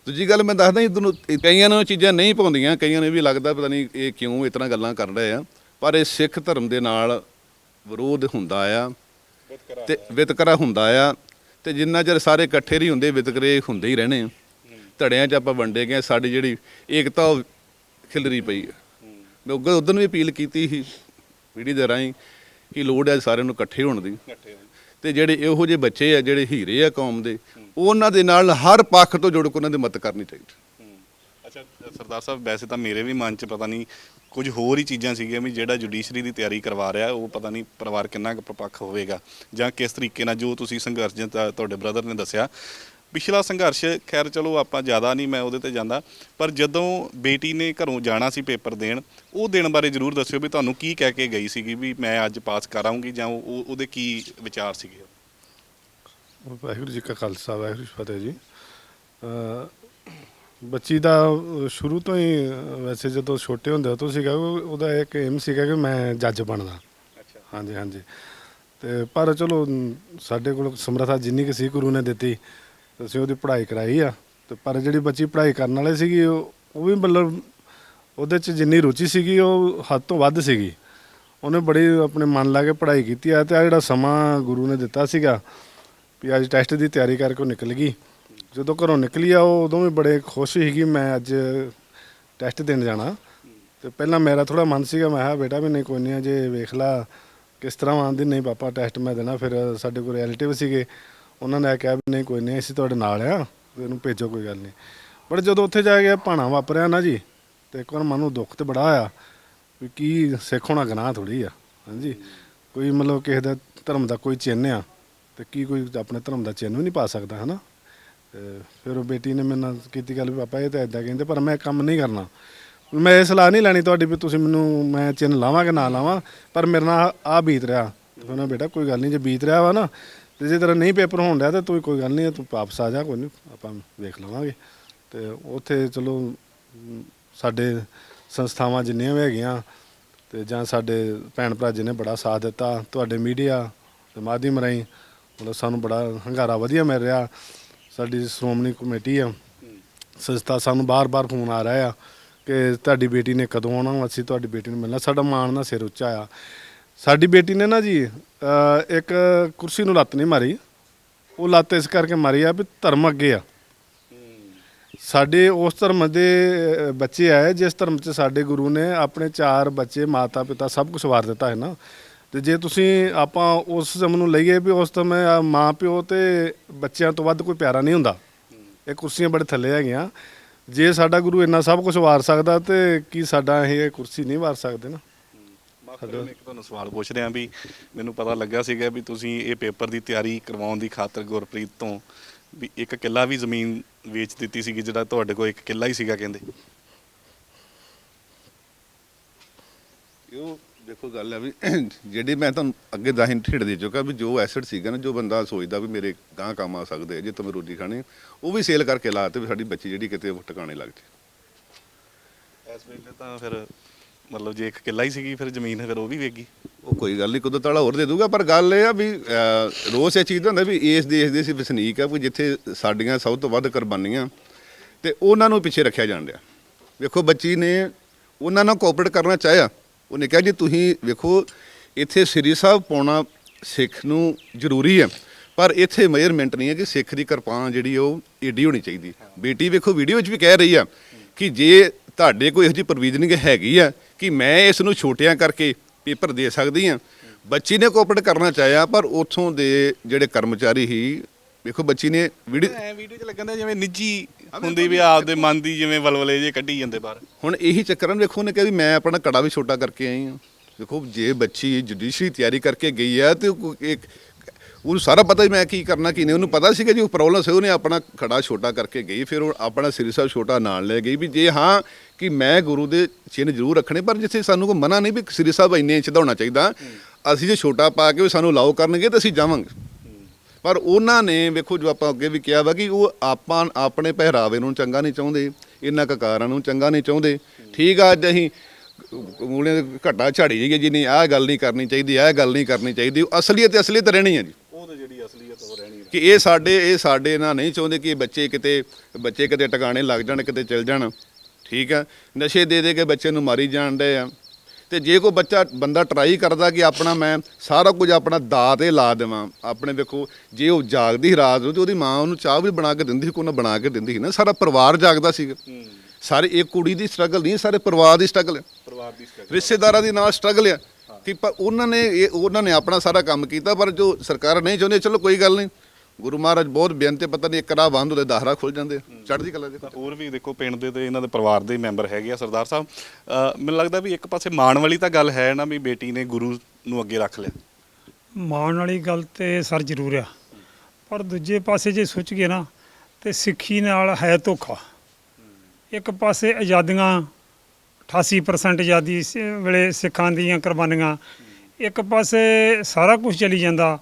ਦੂਜੀ ਗੱਲ ਮੈਂ ਦੱਸਦਾ ਜੀ, ਤੁਹਾਨੂੰ ਕਈਆਂ ਨੂੰ ਚੀਜ਼ਾਂ ਨਹੀਂ ਪਾਉਂਦੀਆਂ ਕਈਆਂ ਨੂੰ ਇਹ ਵੀ ਲੱਗਦਾ ਪਤਾ ਨਹੀਂ ਇਹ ਕਿਉਂ ਇਸ ਗੱਲਾਂ ਕਰ ਰਹੇ ਆ। ਪਰ ਇਹ ਸਿੱਖ ਧਰਮ ਦੇ ਨਾਲ ਵਿਰੋਧ ਹੁੰਦਾ ਆ ਤੇ ਵਿਤਕਰਾ ਹੁੰਦਾ ਆ ਤੇ ਜਿੰਨਾ ਚਿਰ ਸਾਰੇ ਇਕੱਠੇ ਨਹੀਂ ਹੁੰਦੇ, ਵਿਤਕਰੇ ਹੁੰਦੇ ਹੀ ਰਹਿਣੇ ਆ। ਧੜਿਆਂ 'ਚ ਆਪਾਂ ਵੰਡੇ ਗਏ ਸਾਡੀ ਜਿਹੜੀ ਏਕਤਾ ਉਹ ਖਿਲਰੀ ਪਈ ਆ। ਮੈਂ ਉਦੋਂ ਉਦੋਂ ਵੀ ਅਪੀਲ ਕੀਤੀ ਸੀ ਵੀਡੀਓ ਦੇ ਰਾਹੀਂ ਕਿ ਲੋੜ ਹੈ ਸਾਰਿਆਂ ਨੂੰ ਇਕੱਠੇ ਹੋਣ ਦੀ। ਤੇ ਜਿਹੜੇ ਇਹੋ ਜਿਹੇ ਬੱਚੇ ਆ, ਜਿਹੜੇ ਹੀਰੇ ਆ ਕੌਮ ਦੇ, ਉਹਨਾਂ ਦੇ ਨਾਲ ਹਰ ਪੱਖ ਤੋਂ ਜੁੜ ਕੇ ਉਹਨਾਂ ਦੀ ਮਦਦ ਕਰਨੀ ਚਾਹੀਦੀ। ਅੱਛਾ, ਸਰਦਾਰ ਸਾਹਿਬ, ਵੈਸੇ ਤਾਂ ਮੇਰੇ ਵੀ ਮਨ 'ਚ ਪਤਾ ਨਹੀਂ, ਕੁਝ ਹੋਰ ਹੀ ਚੀਜ਼ਾਂ ਸੀਗੀਆਂ ਵੀ ਜਿਹੜਾ ਜੁਡੀਸ਼ਰੀ ਦੀ ਤਿਆਰੀ ਕਰਵਾ ਰਿਹਾ, ਉਹ ਪਤਾ ਨਹੀਂ ਪਰਿਵਾਰ ਕਿੰਨਾ ਕੁ ਪੱਖ ਹੋਵੇਗਾ ਜਾਂ ਕਿਸ ਤਰੀਕੇ ਨਾਲ ਜੋ ਤੁਸੀਂ ਸੰਘਰਸ਼ ਜਿਹਾ ਤੁਹਾਡੇ ਬ੍ਰਦਰ ਨੇ ਦੱਸਿਆ ਪਿਛਲਾ ਸੰਘਰਸ਼ ਖੈਰ ਚਲੋ ਆਪਾਂ ਜ਼ਿਆਦਾ ਨਹੀਂ ਮੈਂ ਉਹਦੇ ਤੇ ਜਾਂਦਾ। ਪਰ ਜਦੋਂ ਬੇਟੀ ਨੇ ਘਰੋਂ ਜਾਣਾ ਸੀ ਪੇਪਰ ਦੇਣ ਉਹ ਦਿਨ ਬਾਰੇ ਜ਼ਰੂਰ ਦੱਸਿਓ ਵੀ ਤੁਹਾਨੂੰ ਕੀ ਕਹਿ ਕੇ ਗਈ ਸੀਗੀ ਵੀ ਮੈਂ ਅੱਜ ਪਾਸ ਕਰਾਉਂਗੀ ਜਾਂ ਉਹ ਉਹ- ਉਹਦੇ ਕੀ ਵਿਚਾਰ ਸੀਗੇ? ਵਾਹਿਗੁਰੂ ਜੀ ਕਾ ਖਾਲਸਾ ਵਾਹਿਗੁਰੂ ਜੀ ਫਤਿਹ ਜੀ। ਬੱਚੀ ਦਾ ਸ਼ੁਰੂ ਤੋਂ ਹੀ ਵੈਸੇ ਜਦੋਂ ਛੋਟੇ ਹੁੰਦੇ ਤੋਂ ਸੀਗਾ ਉਹ- ਉਹਦਾ ਇੱਕ ਏਮ ਸੀਗਾ ਕਿ ਮੈਂ ਜੱਜ ਬਣਨਾ ਅੱਛਾ। ਹਾਂਜੀ ਹਾਂਜੀ। ਤੇ ਪਰ ਚਲੋ ਸਾਡੇ ਕੋਲ ਸਮਰੱਥਾ ਜਿੰਨੀ ਕਿ ਸੀ ਗੁਰੂ ਨੇ ਦਿੱਤੀ। ਤੇ ਅਸੀਂ ਉਹਦੀ ਪੜ੍ਹਾਈ ਕਰਾਈ ਆ। ਤੇ ਪਰ ਜਿਹੜੀ ਬੱਚੀ ਪੜ੍ਹਾਈ ਕਰਨ ਵਾਲੇ ਸੀਗੀ, ਉਹ ਉਹ ਵੀ ਮਤਲਬ ਉਹਦੇ ਚ ਜਿੰਨੀ ਰੁਚੀ ਸੀਗੀ, ਉਹ ਹੱਦ ਤੋਂ ਵੱਧ ਸੀਗੀ। ਉਹਨੇ ਬੜੀ ਆਪਣੇ ਮਨ ਲਾ ਕੇ ਪੜ੍ਹਾਈ ਕੀਤੀ ਆ ਤੇ ਆ ਜਿਹੜਾ ਸਮਾਂ ਗੁਰੂ ਨੇ ਦਿੱਤਾ ਸੀਗਾ, ਵੀ ਅੱਜ ਟੈਸਟ ਦੀ ਤਿਆਰੀ ਕਰਕੇ ਉਹ ਨਿਕਲ ਗਈ। ਜਦੋਂ ਘਰੋਂ ਨਿਕਲੀ ਆ, ਉਹ ਉਦੋਂ ਵੀ ਬੜੇ ਖੁਸ਼ ਸੀਗੀ, ਮੈਂ ਅੱਜ ਟੈਸਟ ਦੇਣ ਜਾਣਾ। ਤੇ ਪਹਿਲਾਂ ਮੇਰਾ ਥੋੜਾ ਮਨ ਸੀਗਾ, ਮੈਂ ਕਿਹਾ ਬੇਟਾ ਵੀ ਨਹੀਂ, ਕੋਈ ਨਹੀਂ, ਅਜੇ ਵੇਖ ਲਾ, ਕਿਸ ਤਰ੍ਹਾਂ ਆਂਦੀ ਨਹੀਂ, ਪਾਪਾ, ਟੈਸਟ ਮੈਂ ਦੇਣਾ। ਫਿਰ ਸਾਡੇ ਕੋਲ ਰਿਲੇਟਿਵ ਸੀਗੇ। ਉਹਨਾਂ ਨੇ ਕਿਹਾ ਵੀ ਨਹੀਂ, ਕੋਈ ਨਹੀਂ, ਅਸੀਂ ਤੁਹਾਡੇ ਨਾਲ ਆ, ਤੇ ਇਹਨੂੰ ਭੇਜੋ, ਕੋਈ ਗੱਲ ਨਹੀਂ। ਬਟ ਜਦੋਂ ਉੱਥੇ ਜਾ ਕੇ ਭਾਣਾ ਵਾਪਰਿਆ ਨਾ ਜੀ, ਤੇ ਇੱਕ ਵਾਰ ਮਨ ਨੂੰ ਦੁੱਖ ਤੇ ਬੜਾ ਆਇਆ ਵੀ ਕੀ ਸਿੱਖ ਹੋਣਾ ਗੁਨਾਹ ਥੋੜੀ ਆ, ਹਾਂਜੀ। ਕੋਈ ਮਤਲਬ ਕਿਸੇ ਦਾ ਧਰਮ ਦਾ ਕੋਈ ਚਿੰਨ੍ਹ ਆ, ਤੇ ਕੀ ਕੋਈ ਆਪਣੇ ਧਰਮ ਦਾ ਚਿੰਨ੍ਹ ਵੀ ਨਹੀਂ ਪਾ ਸਕਦਾ, ਹਨਾ? ਤੇ ਫਿਰ ਉਹ ਬੇਟੀ ਨੇ ਮੇਰੇ ਨਾਲ ਕੀਤੀ ਗੱਲ ਵੀ, ਪਾਪਾ, ਇਹ ਤਾਂ ਇਦਾਂ ਕਹਿੰਦੇ, ਪਰ ਮੈਂ ਕੰਮ ਨਹੀਂ ਕਰਨਾ। ਮੈਂ ਇਹ ਸਲਾਹ ਨਹੀਂ ਲੈਣੀ ਤੁਹਾਡੀ ਵੀ ਤੁਸੀਂ ਮੈਨੂੰ, ਮੈਂ ਚਿੰਨ੍ਹ ਲਾਵਾਂ ਕਿ ਨਾ ਲਾਵਾਂ, ਪਰ ਮੇਰੇ ਨਾਲ ਆ ਬੀਤ ਰਿਹਾ। ਉਹਨਾਂ ਫਿਰ ਬੇਟਾ, ਕੋਈ ਗੱਲ ਨਹੀਂ, ਜੇ ਬੀਤ ਰਿਹਾ ਵਾ ਨਾ ਤੇ ਜੇ ਤੇਰਾ ਨਹੀਂ ਪੇਪਰ ਹੋਣ ਡਿਆ ਤਾਂ ਤੂੰ ਕੋਈ ਗੱਲ ਨਹੀਂ ਤੂੰ ਵਾਪਸ ਆ ਜਾ, ਕੋਈ ਨਹੀਂ, ਆਪਾਂ ਵੇਖ ਲਵਾਂਗੇ। ਤੇ ਉੱਥੇ ਚਲੋ, ਸਾਡੇ ਸੰਸਥਾਵਾਂ ਜਿੰਨੀਆਂ ਵੀ ਹੈਗੀਆਂ ਤੇ ਜਾਂ ਸਾਡੇ ਭੈਣ ਭਰਾ ਜੀ ਨੇ ਬੜਾ ਸਾਥ ਦਿੱਤਾ, ਤੁਹਾਡੇ ਮੀਡੀਆ ਦੇ ਮਾਧਿਅਮ ਰਾਹੀਂ ਮਤਲਬ ਸਾਨੂੰ ਬੜਾ ਹੰਗਾਰਾ ਵਧੀਆ ਮਿਲ ਰਿਹਾ। ਸਾਡੀ ਸ਼੍ਰੋਮਣੀ ਕਮੇਟੀ ਆ, ਸੰਸਥਾ ਸਾਨੂੰ ਬਾਰ-ਬਾਰ ਫੋਨ ਆ ਰਿਹਾ ਆ ਕਿ ਤੁਹਾਡੀ ਬੇਟੀ ਨੇ ਕਦੋਂ ਆਉਣਾ, ਅਸੀਂ ਤੁਹਾਡੀ ਬੇਟੀ ਨੂੰ ਮਿਲਣਾ, ਸਾਡਾ ਮਾਣ ਦਾ ਸਿਰ ਉੱਚਾ ਆ। ਸਾਡੀ ਬੇਟੀ ਨੇ ਨਾ ਜੀ ਅਹ, ਇੱਕ ਕੁਰਸੀ ਨੂੰ ਲੱਤ ਨਹੀਂ ਮਾਰੀ। ਉਹ ਲੱਤ ਇਸ ਕਰਕੇ ਮਾਰੀ ਆ ਵੀ ਧਰਮ ਅੱਗੇ ਆ। ਸਾਡੇ ਉਸ ਧਰਮ ਦੇ ਅਹ, ਬੱਚੇ ਆਏ ਜਿਸ ਧਰਮ 'ਚ ਸਾਡੇ ਗੁਰੂ ਨੇ ਆਪਣੇ ਚਾਰ ਬੱਚੇ ਮਾਤਾ ਪਿਤਾ ਸਭ ਕੁਝ ਵਾਰ ਦਿੱਤਾ ਹੈ ਨਾ। ਤੇ ਜੇ ਤੁਸੀਂ ਆਪਾਂ ਉਸ ਸਮੇਂ ਨੂੰ ਲਈਏ ਵੀ ਉਸ ਸਮੇਂ ਆ ਮਾਂ ਪਿਓ ਤੇ ਬੱਚਿਆਂ ਤੋਂ ਵੱਧ ਕੋਈ ਪਿਆਰਾ ਨਹੀਂ ਹੁੰਦਾ। ਇਹ ਕੁਰਸੀਆਂ ਬੜੇ ਥੱਲੇ ਹੈਗੀਆਂ। ਜੇ ਸਾਡਾ ਗੁਰੂ ਇੰਨਾ ਸਭ ਕੁਝ ਵਾਰ ਸਕਦਾ ਤੇ ਕੀ ਸਾਡਾ ਇਹ ਕੁਰਸੀ ਨਹੀਂ ਵਾਰ ਸਕਦੇ ਨਾ? ਮੈਂ ਇੱਕ ਤੁਹਾਨੂੰ ਸਵਾਲ ਪੁੱਛ ਰਿਹਾ ਵੀ ਮੈਨੂੰ ਪਤਾ ਲੱਗਾ ਸੀਗਾ ਵੀ ਤੁਸੀਂ ਇਹ ਪੇਪਰ ਦੀ ਤਿਆਰੀ ਕਰਵਾਉਣ ਦੀ ਖਾਤਰ ਗੁਰਪ੍ਰੀਤ ਤੋਂ ਵੀ ਇੱਕ ਕਿੱਲਾ ਵੀ ਜ਼ਮੀਨ ਵੇਚ ਦਿੱਤੀ ਸੀਗੀ ਜਿਹੜਾ ਤੁਹਾਡੇ ਕੋਲ ਇੱਕ ਕਿੱਲਾ ਹੀ ਸੀਗਾ ਕਹਿੰਦੇ। ਉਹ ਦੇਖੋ ਗੱਲ ਹੈ ਵੀ *clears throat* ਜਿਹੜੀ ਮੈਂ ਤੁਹਾਨੂੰ ਅੱਗੇ ਦਾਹੀਂ ਢਿੱਡ ਦੇ ਚੁੱਕਾ ਵੀ ਜੋ ਐਸੈਟ ਸੀਗਾ ਨਾ ਜੋ ਬੰਦਾ ਸੋਚਦਾ ਵੀ ਮੇਰੇ ਗਾਂ ਕੰਮ ਆ ਸਕਦੇ ਜੇ ਤੁਮ ਰੋਟੀ ਖਾਣੀ ਉਹ ਵੀ ਸੇਲ ਕਰਕੇ ਲਾਤੇ ਵੀ ਸਾਡੀ ਬੱਚੀ ਜਿਹੜੀ ਕਿਤੇ ਟਿਕਾਣੇ ਲੱਗ ਜੇ। ਇਸ ਵੇਲੇ ਤਾਂ ਫਿਰ ਮਤਲਬ ਜੇ ਇੱਕ ਕਿੱਲਾ ਹੀ ਸੀਗੀ ਫਿਰ ਜ਼ਮੀਨ ਫਿਰ ਉਹ ਵੀ ਵੇਗੀ ਉਹ ਕੋਈ ਗੱਲ ਨਹੀਂ ਕੁਦਰਤ ਵਾਲਾ ਹੋਰ ਦੇ ਦੂਗਾ ਪਰ ਗੱਲ ਇਹ ਆ ਵੀ ਅਹ, ਰੋਸ ਇਹ ਚੀਜ਼ ਦਾ ਹੁੰਦਾ ਵੀ ਇਸ ਦੇਸ਼ ਦੇ ਅਸੀਂ ਵਸਨੀਕ ਆ ਵੀ ਜਿੱਥੇ ਸਾਡੀਆਂ ਸਭ ਤੋਂ ਵੱਧ ਕੁਰਬਾਨੀਆਂ ਤੇ ਉਹਨਾਂ ਨੂੰ ਪਿੱਛੇ ਰੱਖਿਆ ਜਾਣ ਡਿਆ। ਵੇਖੋ ਬੱਚੀ ਨੇ ਉਹਨਾਂ ਨਾਲ ਕੋਆਪਰੇਟ ਕਰਨਾ ਚਾਹਿਆ। ਉਹਨੇ ਕਿਹਾ ਜੀ ਤੁਸੀਂ ਵੇਖੋ ਇੱਥੇ ਸ੍ਰੀ ਸਾਹਿਬ ਪਾਉਣਾ ਸਿੱਖ ਨੂੰ ਜ਼ਰੂਰੀ ਹੈ ਪਰ ਇੱਥੇ ਮੇਅਰਮੈਂਟ ਨਹੀਂ ਹੈ ਕਿ ਸਿੱਖ ਦੀ ਕਿਰਪਾਨ ਜਿਹੜੀ ਉਹ ਏਡੀ ਹੋਣੀ ਚਾਹੀਦੀ। ਬੇਟੀ ਵੇਖੋ ਵੀਡੀਓ ਵਿੱਚ ਵੀ ਕਹਿ ਰਹੀ ਆ ਕਿ ਜੇ ਤੁਹਾਡੇ ਕੋਈ ਇਹੋ ਜਿਹੀ ਪ੍ਰੋਵੀਜ਼ਨਿੰਗ ਹੈਗੀ ਆ ਕਿ ਮੈਂ ਇਸ ਨੂੰ ਛੋਟਿਆਂ ਕਰਕੇ ਪੇਪਰ ਦੇ ਸਕਦੀ ਆ ਬੱਚੀ ਨੇ ਕੋਆਪਰੇਟ ਕਰਨਾ ਚਾਹਿਆ ਪਰ ਉਥੋਂ ਦੇ ਜਿਹੜੇ ਕਰਮਚਾਰੀ ਹੀ ਵੇਖੋ ਬੱਚੀ ਨੇ ਵੀਡੀਓ ਐ ਵੀਡੀਓ 'ਚ ਲੱਗਦਾ ਜਿਵੇਂ ਨਿੱਜੀ ਹੁੰਦੀ ਵੀ ਆਪਦੇ ਮਨ ਦੀ ਜਿਵੇਂ ਵਲਵਲੇ ਜੇ ਕੱਢੀ ਜਾਂਦੇ ਬਾਹਰ। ਹੁਣ ਇਹੀ ਚੱਕਰਾਂ ਨੂੰ ਵੇਖੋ ਉਹਨੇ ਕਿਹਾ ਵੀ ਮੈਂ ਆਪਣਾ ਕੜਾ ਵੀ ਛੋਟਾ ਕਰਕੇ ਆਈ ਹਾਂ। ਦੇਖੋ ਜੇ ਬੱਚੀ ਜੁਡੀਸ਼ਰੀ ਤਿਆਰੀ ਕਰਕੇ ਗਈ ਆ ਤੇ ਇੱਕ ਉਹਨੂੰ ਸਾਰਾ ਪਤਾ ਹੀ ਮੈਂ ਕੀ ਕਰਨਾ ਕੀ ਨਹੀਂ। ਉਹਨੂੰ ਪਤਾ ਸੀਗਾ ਜੀ ਉਹ ਪ੍ਰੋਬਲਮ ਸੀ ਉਹਨੇ ਆਪਣਾ ਖੜਾ ਛੋਟਾ ਕਰਕੇ ਗਈ ਫਿਰ ਉਹ ਆਪਣਾ ਸ੍ਰੀ ਸਾਹਿਬ ਛੋਟਾ ਨਾਲ ਲੈ ਗਈ ਵੀ ਜੇ ਹਾਂ ਕਿ ਮੈਂ ਗੁਰੂ ਦੇ ਚਿੰਨ੍ਹ ਜ਼ਰੂਰ ਰੱਖਣੇ ਪਰ ਜਿੱਥੇ ਸਾਨੂੰ ਕੋਈ ਮਨਾ ਨਹੀਂ ਵੀ ਸ੍ਰੀ ਸਾਹਿਬ ਇੰਨੇ ਇੰਚ ਦਾ ਹੋਣਾ ਚਾਹੀਦਾ ਅਸੀਂ ਜੇ ਛੋਟਾ ਪਾ ਕੇ ਉਹ ਸਾਨੂੰ ਅਲਾਉ ਕਰਨਗੇ ਤਾਂ ਅਸੀਂ ਜਾਵਾਂਗੇ। ਪਰ ਉਹਨਾਂ ਨੇ ਵੇਖੋ ਜੋ ਆਪਾਂ ਅੱਗੇ ਵੀ ਕਿਹਾ ਵਾ ਕਿ ਉਹ ਆਪਾਂ ਆਪਣੇ ਪਹਿਰਾਵੇ ਨੂੰ ਚੰਗਾ ਨਹੀਂ ਚਾਹੁੰਦੇ ਇਹਨਾਂ ਕਕਾਰਾਂ ਨੂੰ ਚੰਗਾ ਨਹੀਂ ਚਾਹੁੰਦੇ। ਠੀਕ ਆ ਅੱਜ ਅਸੀਂ ਮੂਲੇ ਘਟਾ ਝਾੜੀ ਜਾਈਏ ਜੀ ਨਹੀਂ ਆਹ ਗੱਲ ਨਹੀਂ ਕਰਨੀ ਚਾਹੀਦੀ ਆਹ ਗੱਲ ਨਹੀਂ ਕਰਨੀ ਚਾਹੀਦੀ ਉਹ ਅਸਲੀਅਤ ਅਸਲੀਅਤ ਰਹਿਣੀ ਹੈ ਜੀ। ਉਹ ਤਾਂ ਜਿਹੜੀ ਅਸਲੀਅਤ ਉਹ ਰਹਿਣੀ ਕਿ ਇਹ ਸਾਡੇ ਇਹ ਸਾਡੇ ਨਾਲ ਨਹੀਂ ਚਾਹੁੰਦੇ ਕਿ ਬੱਚੇ ਕਿਤੇ ਬੱਚੇ ਕਿਤੇ ਟਿਕਾਣੇ ਲੱਗ ਜਾਣ ਕਿਤੇ ਚਲ ਜਾਣ। ਠੀਕ ਆ ਨਸ਼ੇ ਦੇ ਦੇ ਕੇ ਬੱਚੇ ਨੂੰ ਮਾਰੀ ਜਾਣ ਦੇ ਆ। ਤੇ ਜੇ ਕੋਈ ਬੱਚਾ ਬੰਦਾ ਟਰਾਈ ਕਰਦਾ ਕਿ ਆਪਣਾ ਮੈਂ ਸਾਰਾ ਕੁਝ ਆਪਣਾ ਦਾਅ ਤੇ ਲਾ ਦੇਵਾਂ ਆਪਣੇ ਵੇਖੋ ਜੇ ਉਹ ਜਾਗਦੀ ਸੀ ਰਾਤ ਨੂੰ ਤੇ ਉਹਦੀ ਮਾਂ ਉਹਨੂੰ ਚਾਹ ਵੀ ਬਣਾ ਕੇ ਦਿੰਦੀ ਸੀ ਕੋਈ ਨਾ ਬਣਾ ਕੇ ਦਿੰਦੀ ਸੀ ਨਾ ਸਾਰਾ ਪਰਿਵਾਰ ਜਾਗਦਾ ਸੀਗਾ। ਸਾਰੇ ਇੱਕ ਕੁੜੀ ਦੀ ਸਟਰਗਲ ਨਹੀਂ ਸਾਰੇ ਪਰਿਵਾਰ ਦੀ ਸਟਰਗਲ ਹੈ ਪਰਿਵਾਰ ਦੀ ਰਿਸ਼ਤੇਦਾਰਾਂ ਦੀ ਨਾਲ ਸਟਰਗਲ ਆ। ਕਿ ਪਰ ਉਹਨਾਂ ਨੇ ਉਹਨਾਂ ਨੇ ਆਪਣਾ ਸਾਰਾ ਕੰਮ ਕੀਤਾ ਪਰ ਜੋ ਸਰਕਾਰ ਨਹੀਂ ਚਾਹੁੰਦੀ ਚਲੋ ਕੋਈ ਗੱਲ ਨਹੀਂ। ਗੁਰੂ ਮਹਾਰਾਜ ਬਹੁਤ ਬੇਨਤੀ ਪਤਾ ਨਹੀਂ ਇੱਕ ਰਾਹ ਬੰਦ ਹੁੰਦੇ ਦਹਰਾ ਖੁੱਲ ਜਾਂਦੇ ਚੜ੍ਹਦੀ ਕਲਾ ਦੇ ਤਾਂ ਹੋਰ ਵੀ ਦੇਖੋ ਪਿੰਡ ਦੇ ਤੇ ਇਹਨਾਂ ਦੇ ਪਰਿਵਾਰ ਦੇ ਮੈਂਬਰ ਹੈਗੇ ਆ ਸਰਦਾਰ ਸਾਹਿਬ। ਅ, ਮੈਨੂੰ ਲੱਗਦਾ ਵੀ ਇੱਕ ਪਾਸੇ ਮਾਣ ਵਾਲੀ ਤਾਂ ਗੱਲ ਹੈ ਨਾ ਵੀ ਬੇਟੀ ਨੇ ਗੁਰੂ ਨੂੰ ਅੱਗੇ ਰੱਖ ਲਿਆ। ਮਾਣ ਵਾਲੀ ਗੱਲ ਤੇ ਸਰ ਜ਼ਰੂਰ ਆ। ਪਰ ਦੂਜੇ ਪਾਸੇ ਜੇ ਸੋਚ ਗਏ ਨਾ ਤੇ ਸਿੱਖੀ ਨਾਲ ਹੈ ਧੋਖਾ। ਇੱਕ ਪਾਸੇ ਆਜ਼ਾਦੀਆਂ 88% ਆਜ਼ਾਦੀ ਸ- ਵੇਲੇ ਸਿੱਖਾਂ ਦੀਆਂ ਕੁਰਬਾਨੀਆਂ। ਇੱਕ ਪਾਸੇ ਸਾਰਾ ਕੁਝ ਚਲੀ ਜਾਂਦਾ।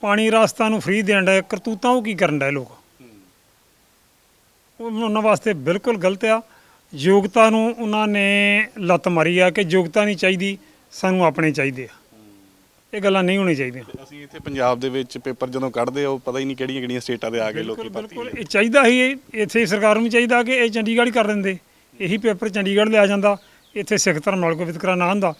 ਪਾਣੀ ਰਾਸਤਾ ਨੂੰ ਫ੍ਰੀ ਦੇਣ ਦਾ ਕਰਤੂਤਾਂ ਉਹ ਕੀ ਕਰਨ ਦਾ ਲੋਕ? ਉਹ ਉਹਨਾਂ ਵਾਸਤੇ ਬਿਲਕੁਲ ਗਲਤ ਆ। ਯੋਗਤਾ ਨੂੰ ਉਹਨਾਂ ਨੇ ਲੱਤ ਮਾਰੀ ਆ ਕਿ ਯੋਗਤਾ ਨਹੀਂ ਚਾਹੀਦੀ ਸਾਨੂੰ ਆਪਣੇ ਚਾਹੀਦੇ ਆ। ਇਹ ਗੱਲਾਂ ਨਹੀਂ ਹੋਣੀ ਚਾਹੀਦੀਆਂ। ਅਸੀਂ ਇੱਥੇ ਪੰਜਾਬ ਦੇ ਵਿੱਚ ਪੇਪਰ ਜਦੋਂ ਕੱਢਦੇ ਆ ਉਹ ਪਤਾ ਹੀ ਨਹੀਂ ਕਿਹੜੀਆਂ ਕਿਹੜੀਆਂ ਸਟੇਟਾਂ ਦੇ ਆ ਕੇ ਲੋਕੀ ਬਿਲਕੁਲ ਭਰਤੀ ਬਿਲਕੁਲ ਇਹ ਚਾਹੀਦਾ ਹੀ ਇੱਥੇ ਸਰਕਾਰ ਨੂੰ ਚਾਹੀਦਾ ਕਿ ਇਹ ਚੰਡੀਗੜ੍ਹ ਹੀ ਕਰ ਦਿੰਦੇ। ਇਹੀ ਪੇਪਰ ਚੰਡੀਗੜ੍ਹ ਲਿਆ ਜਾਂਦਾ ਇੱਥੇ ਸਿੱਖ ਧਰਮ ਨਾਲ ਕੋਈ ਵਿਤਕਰਾ ਨਾ ਹੁੰਦਾ।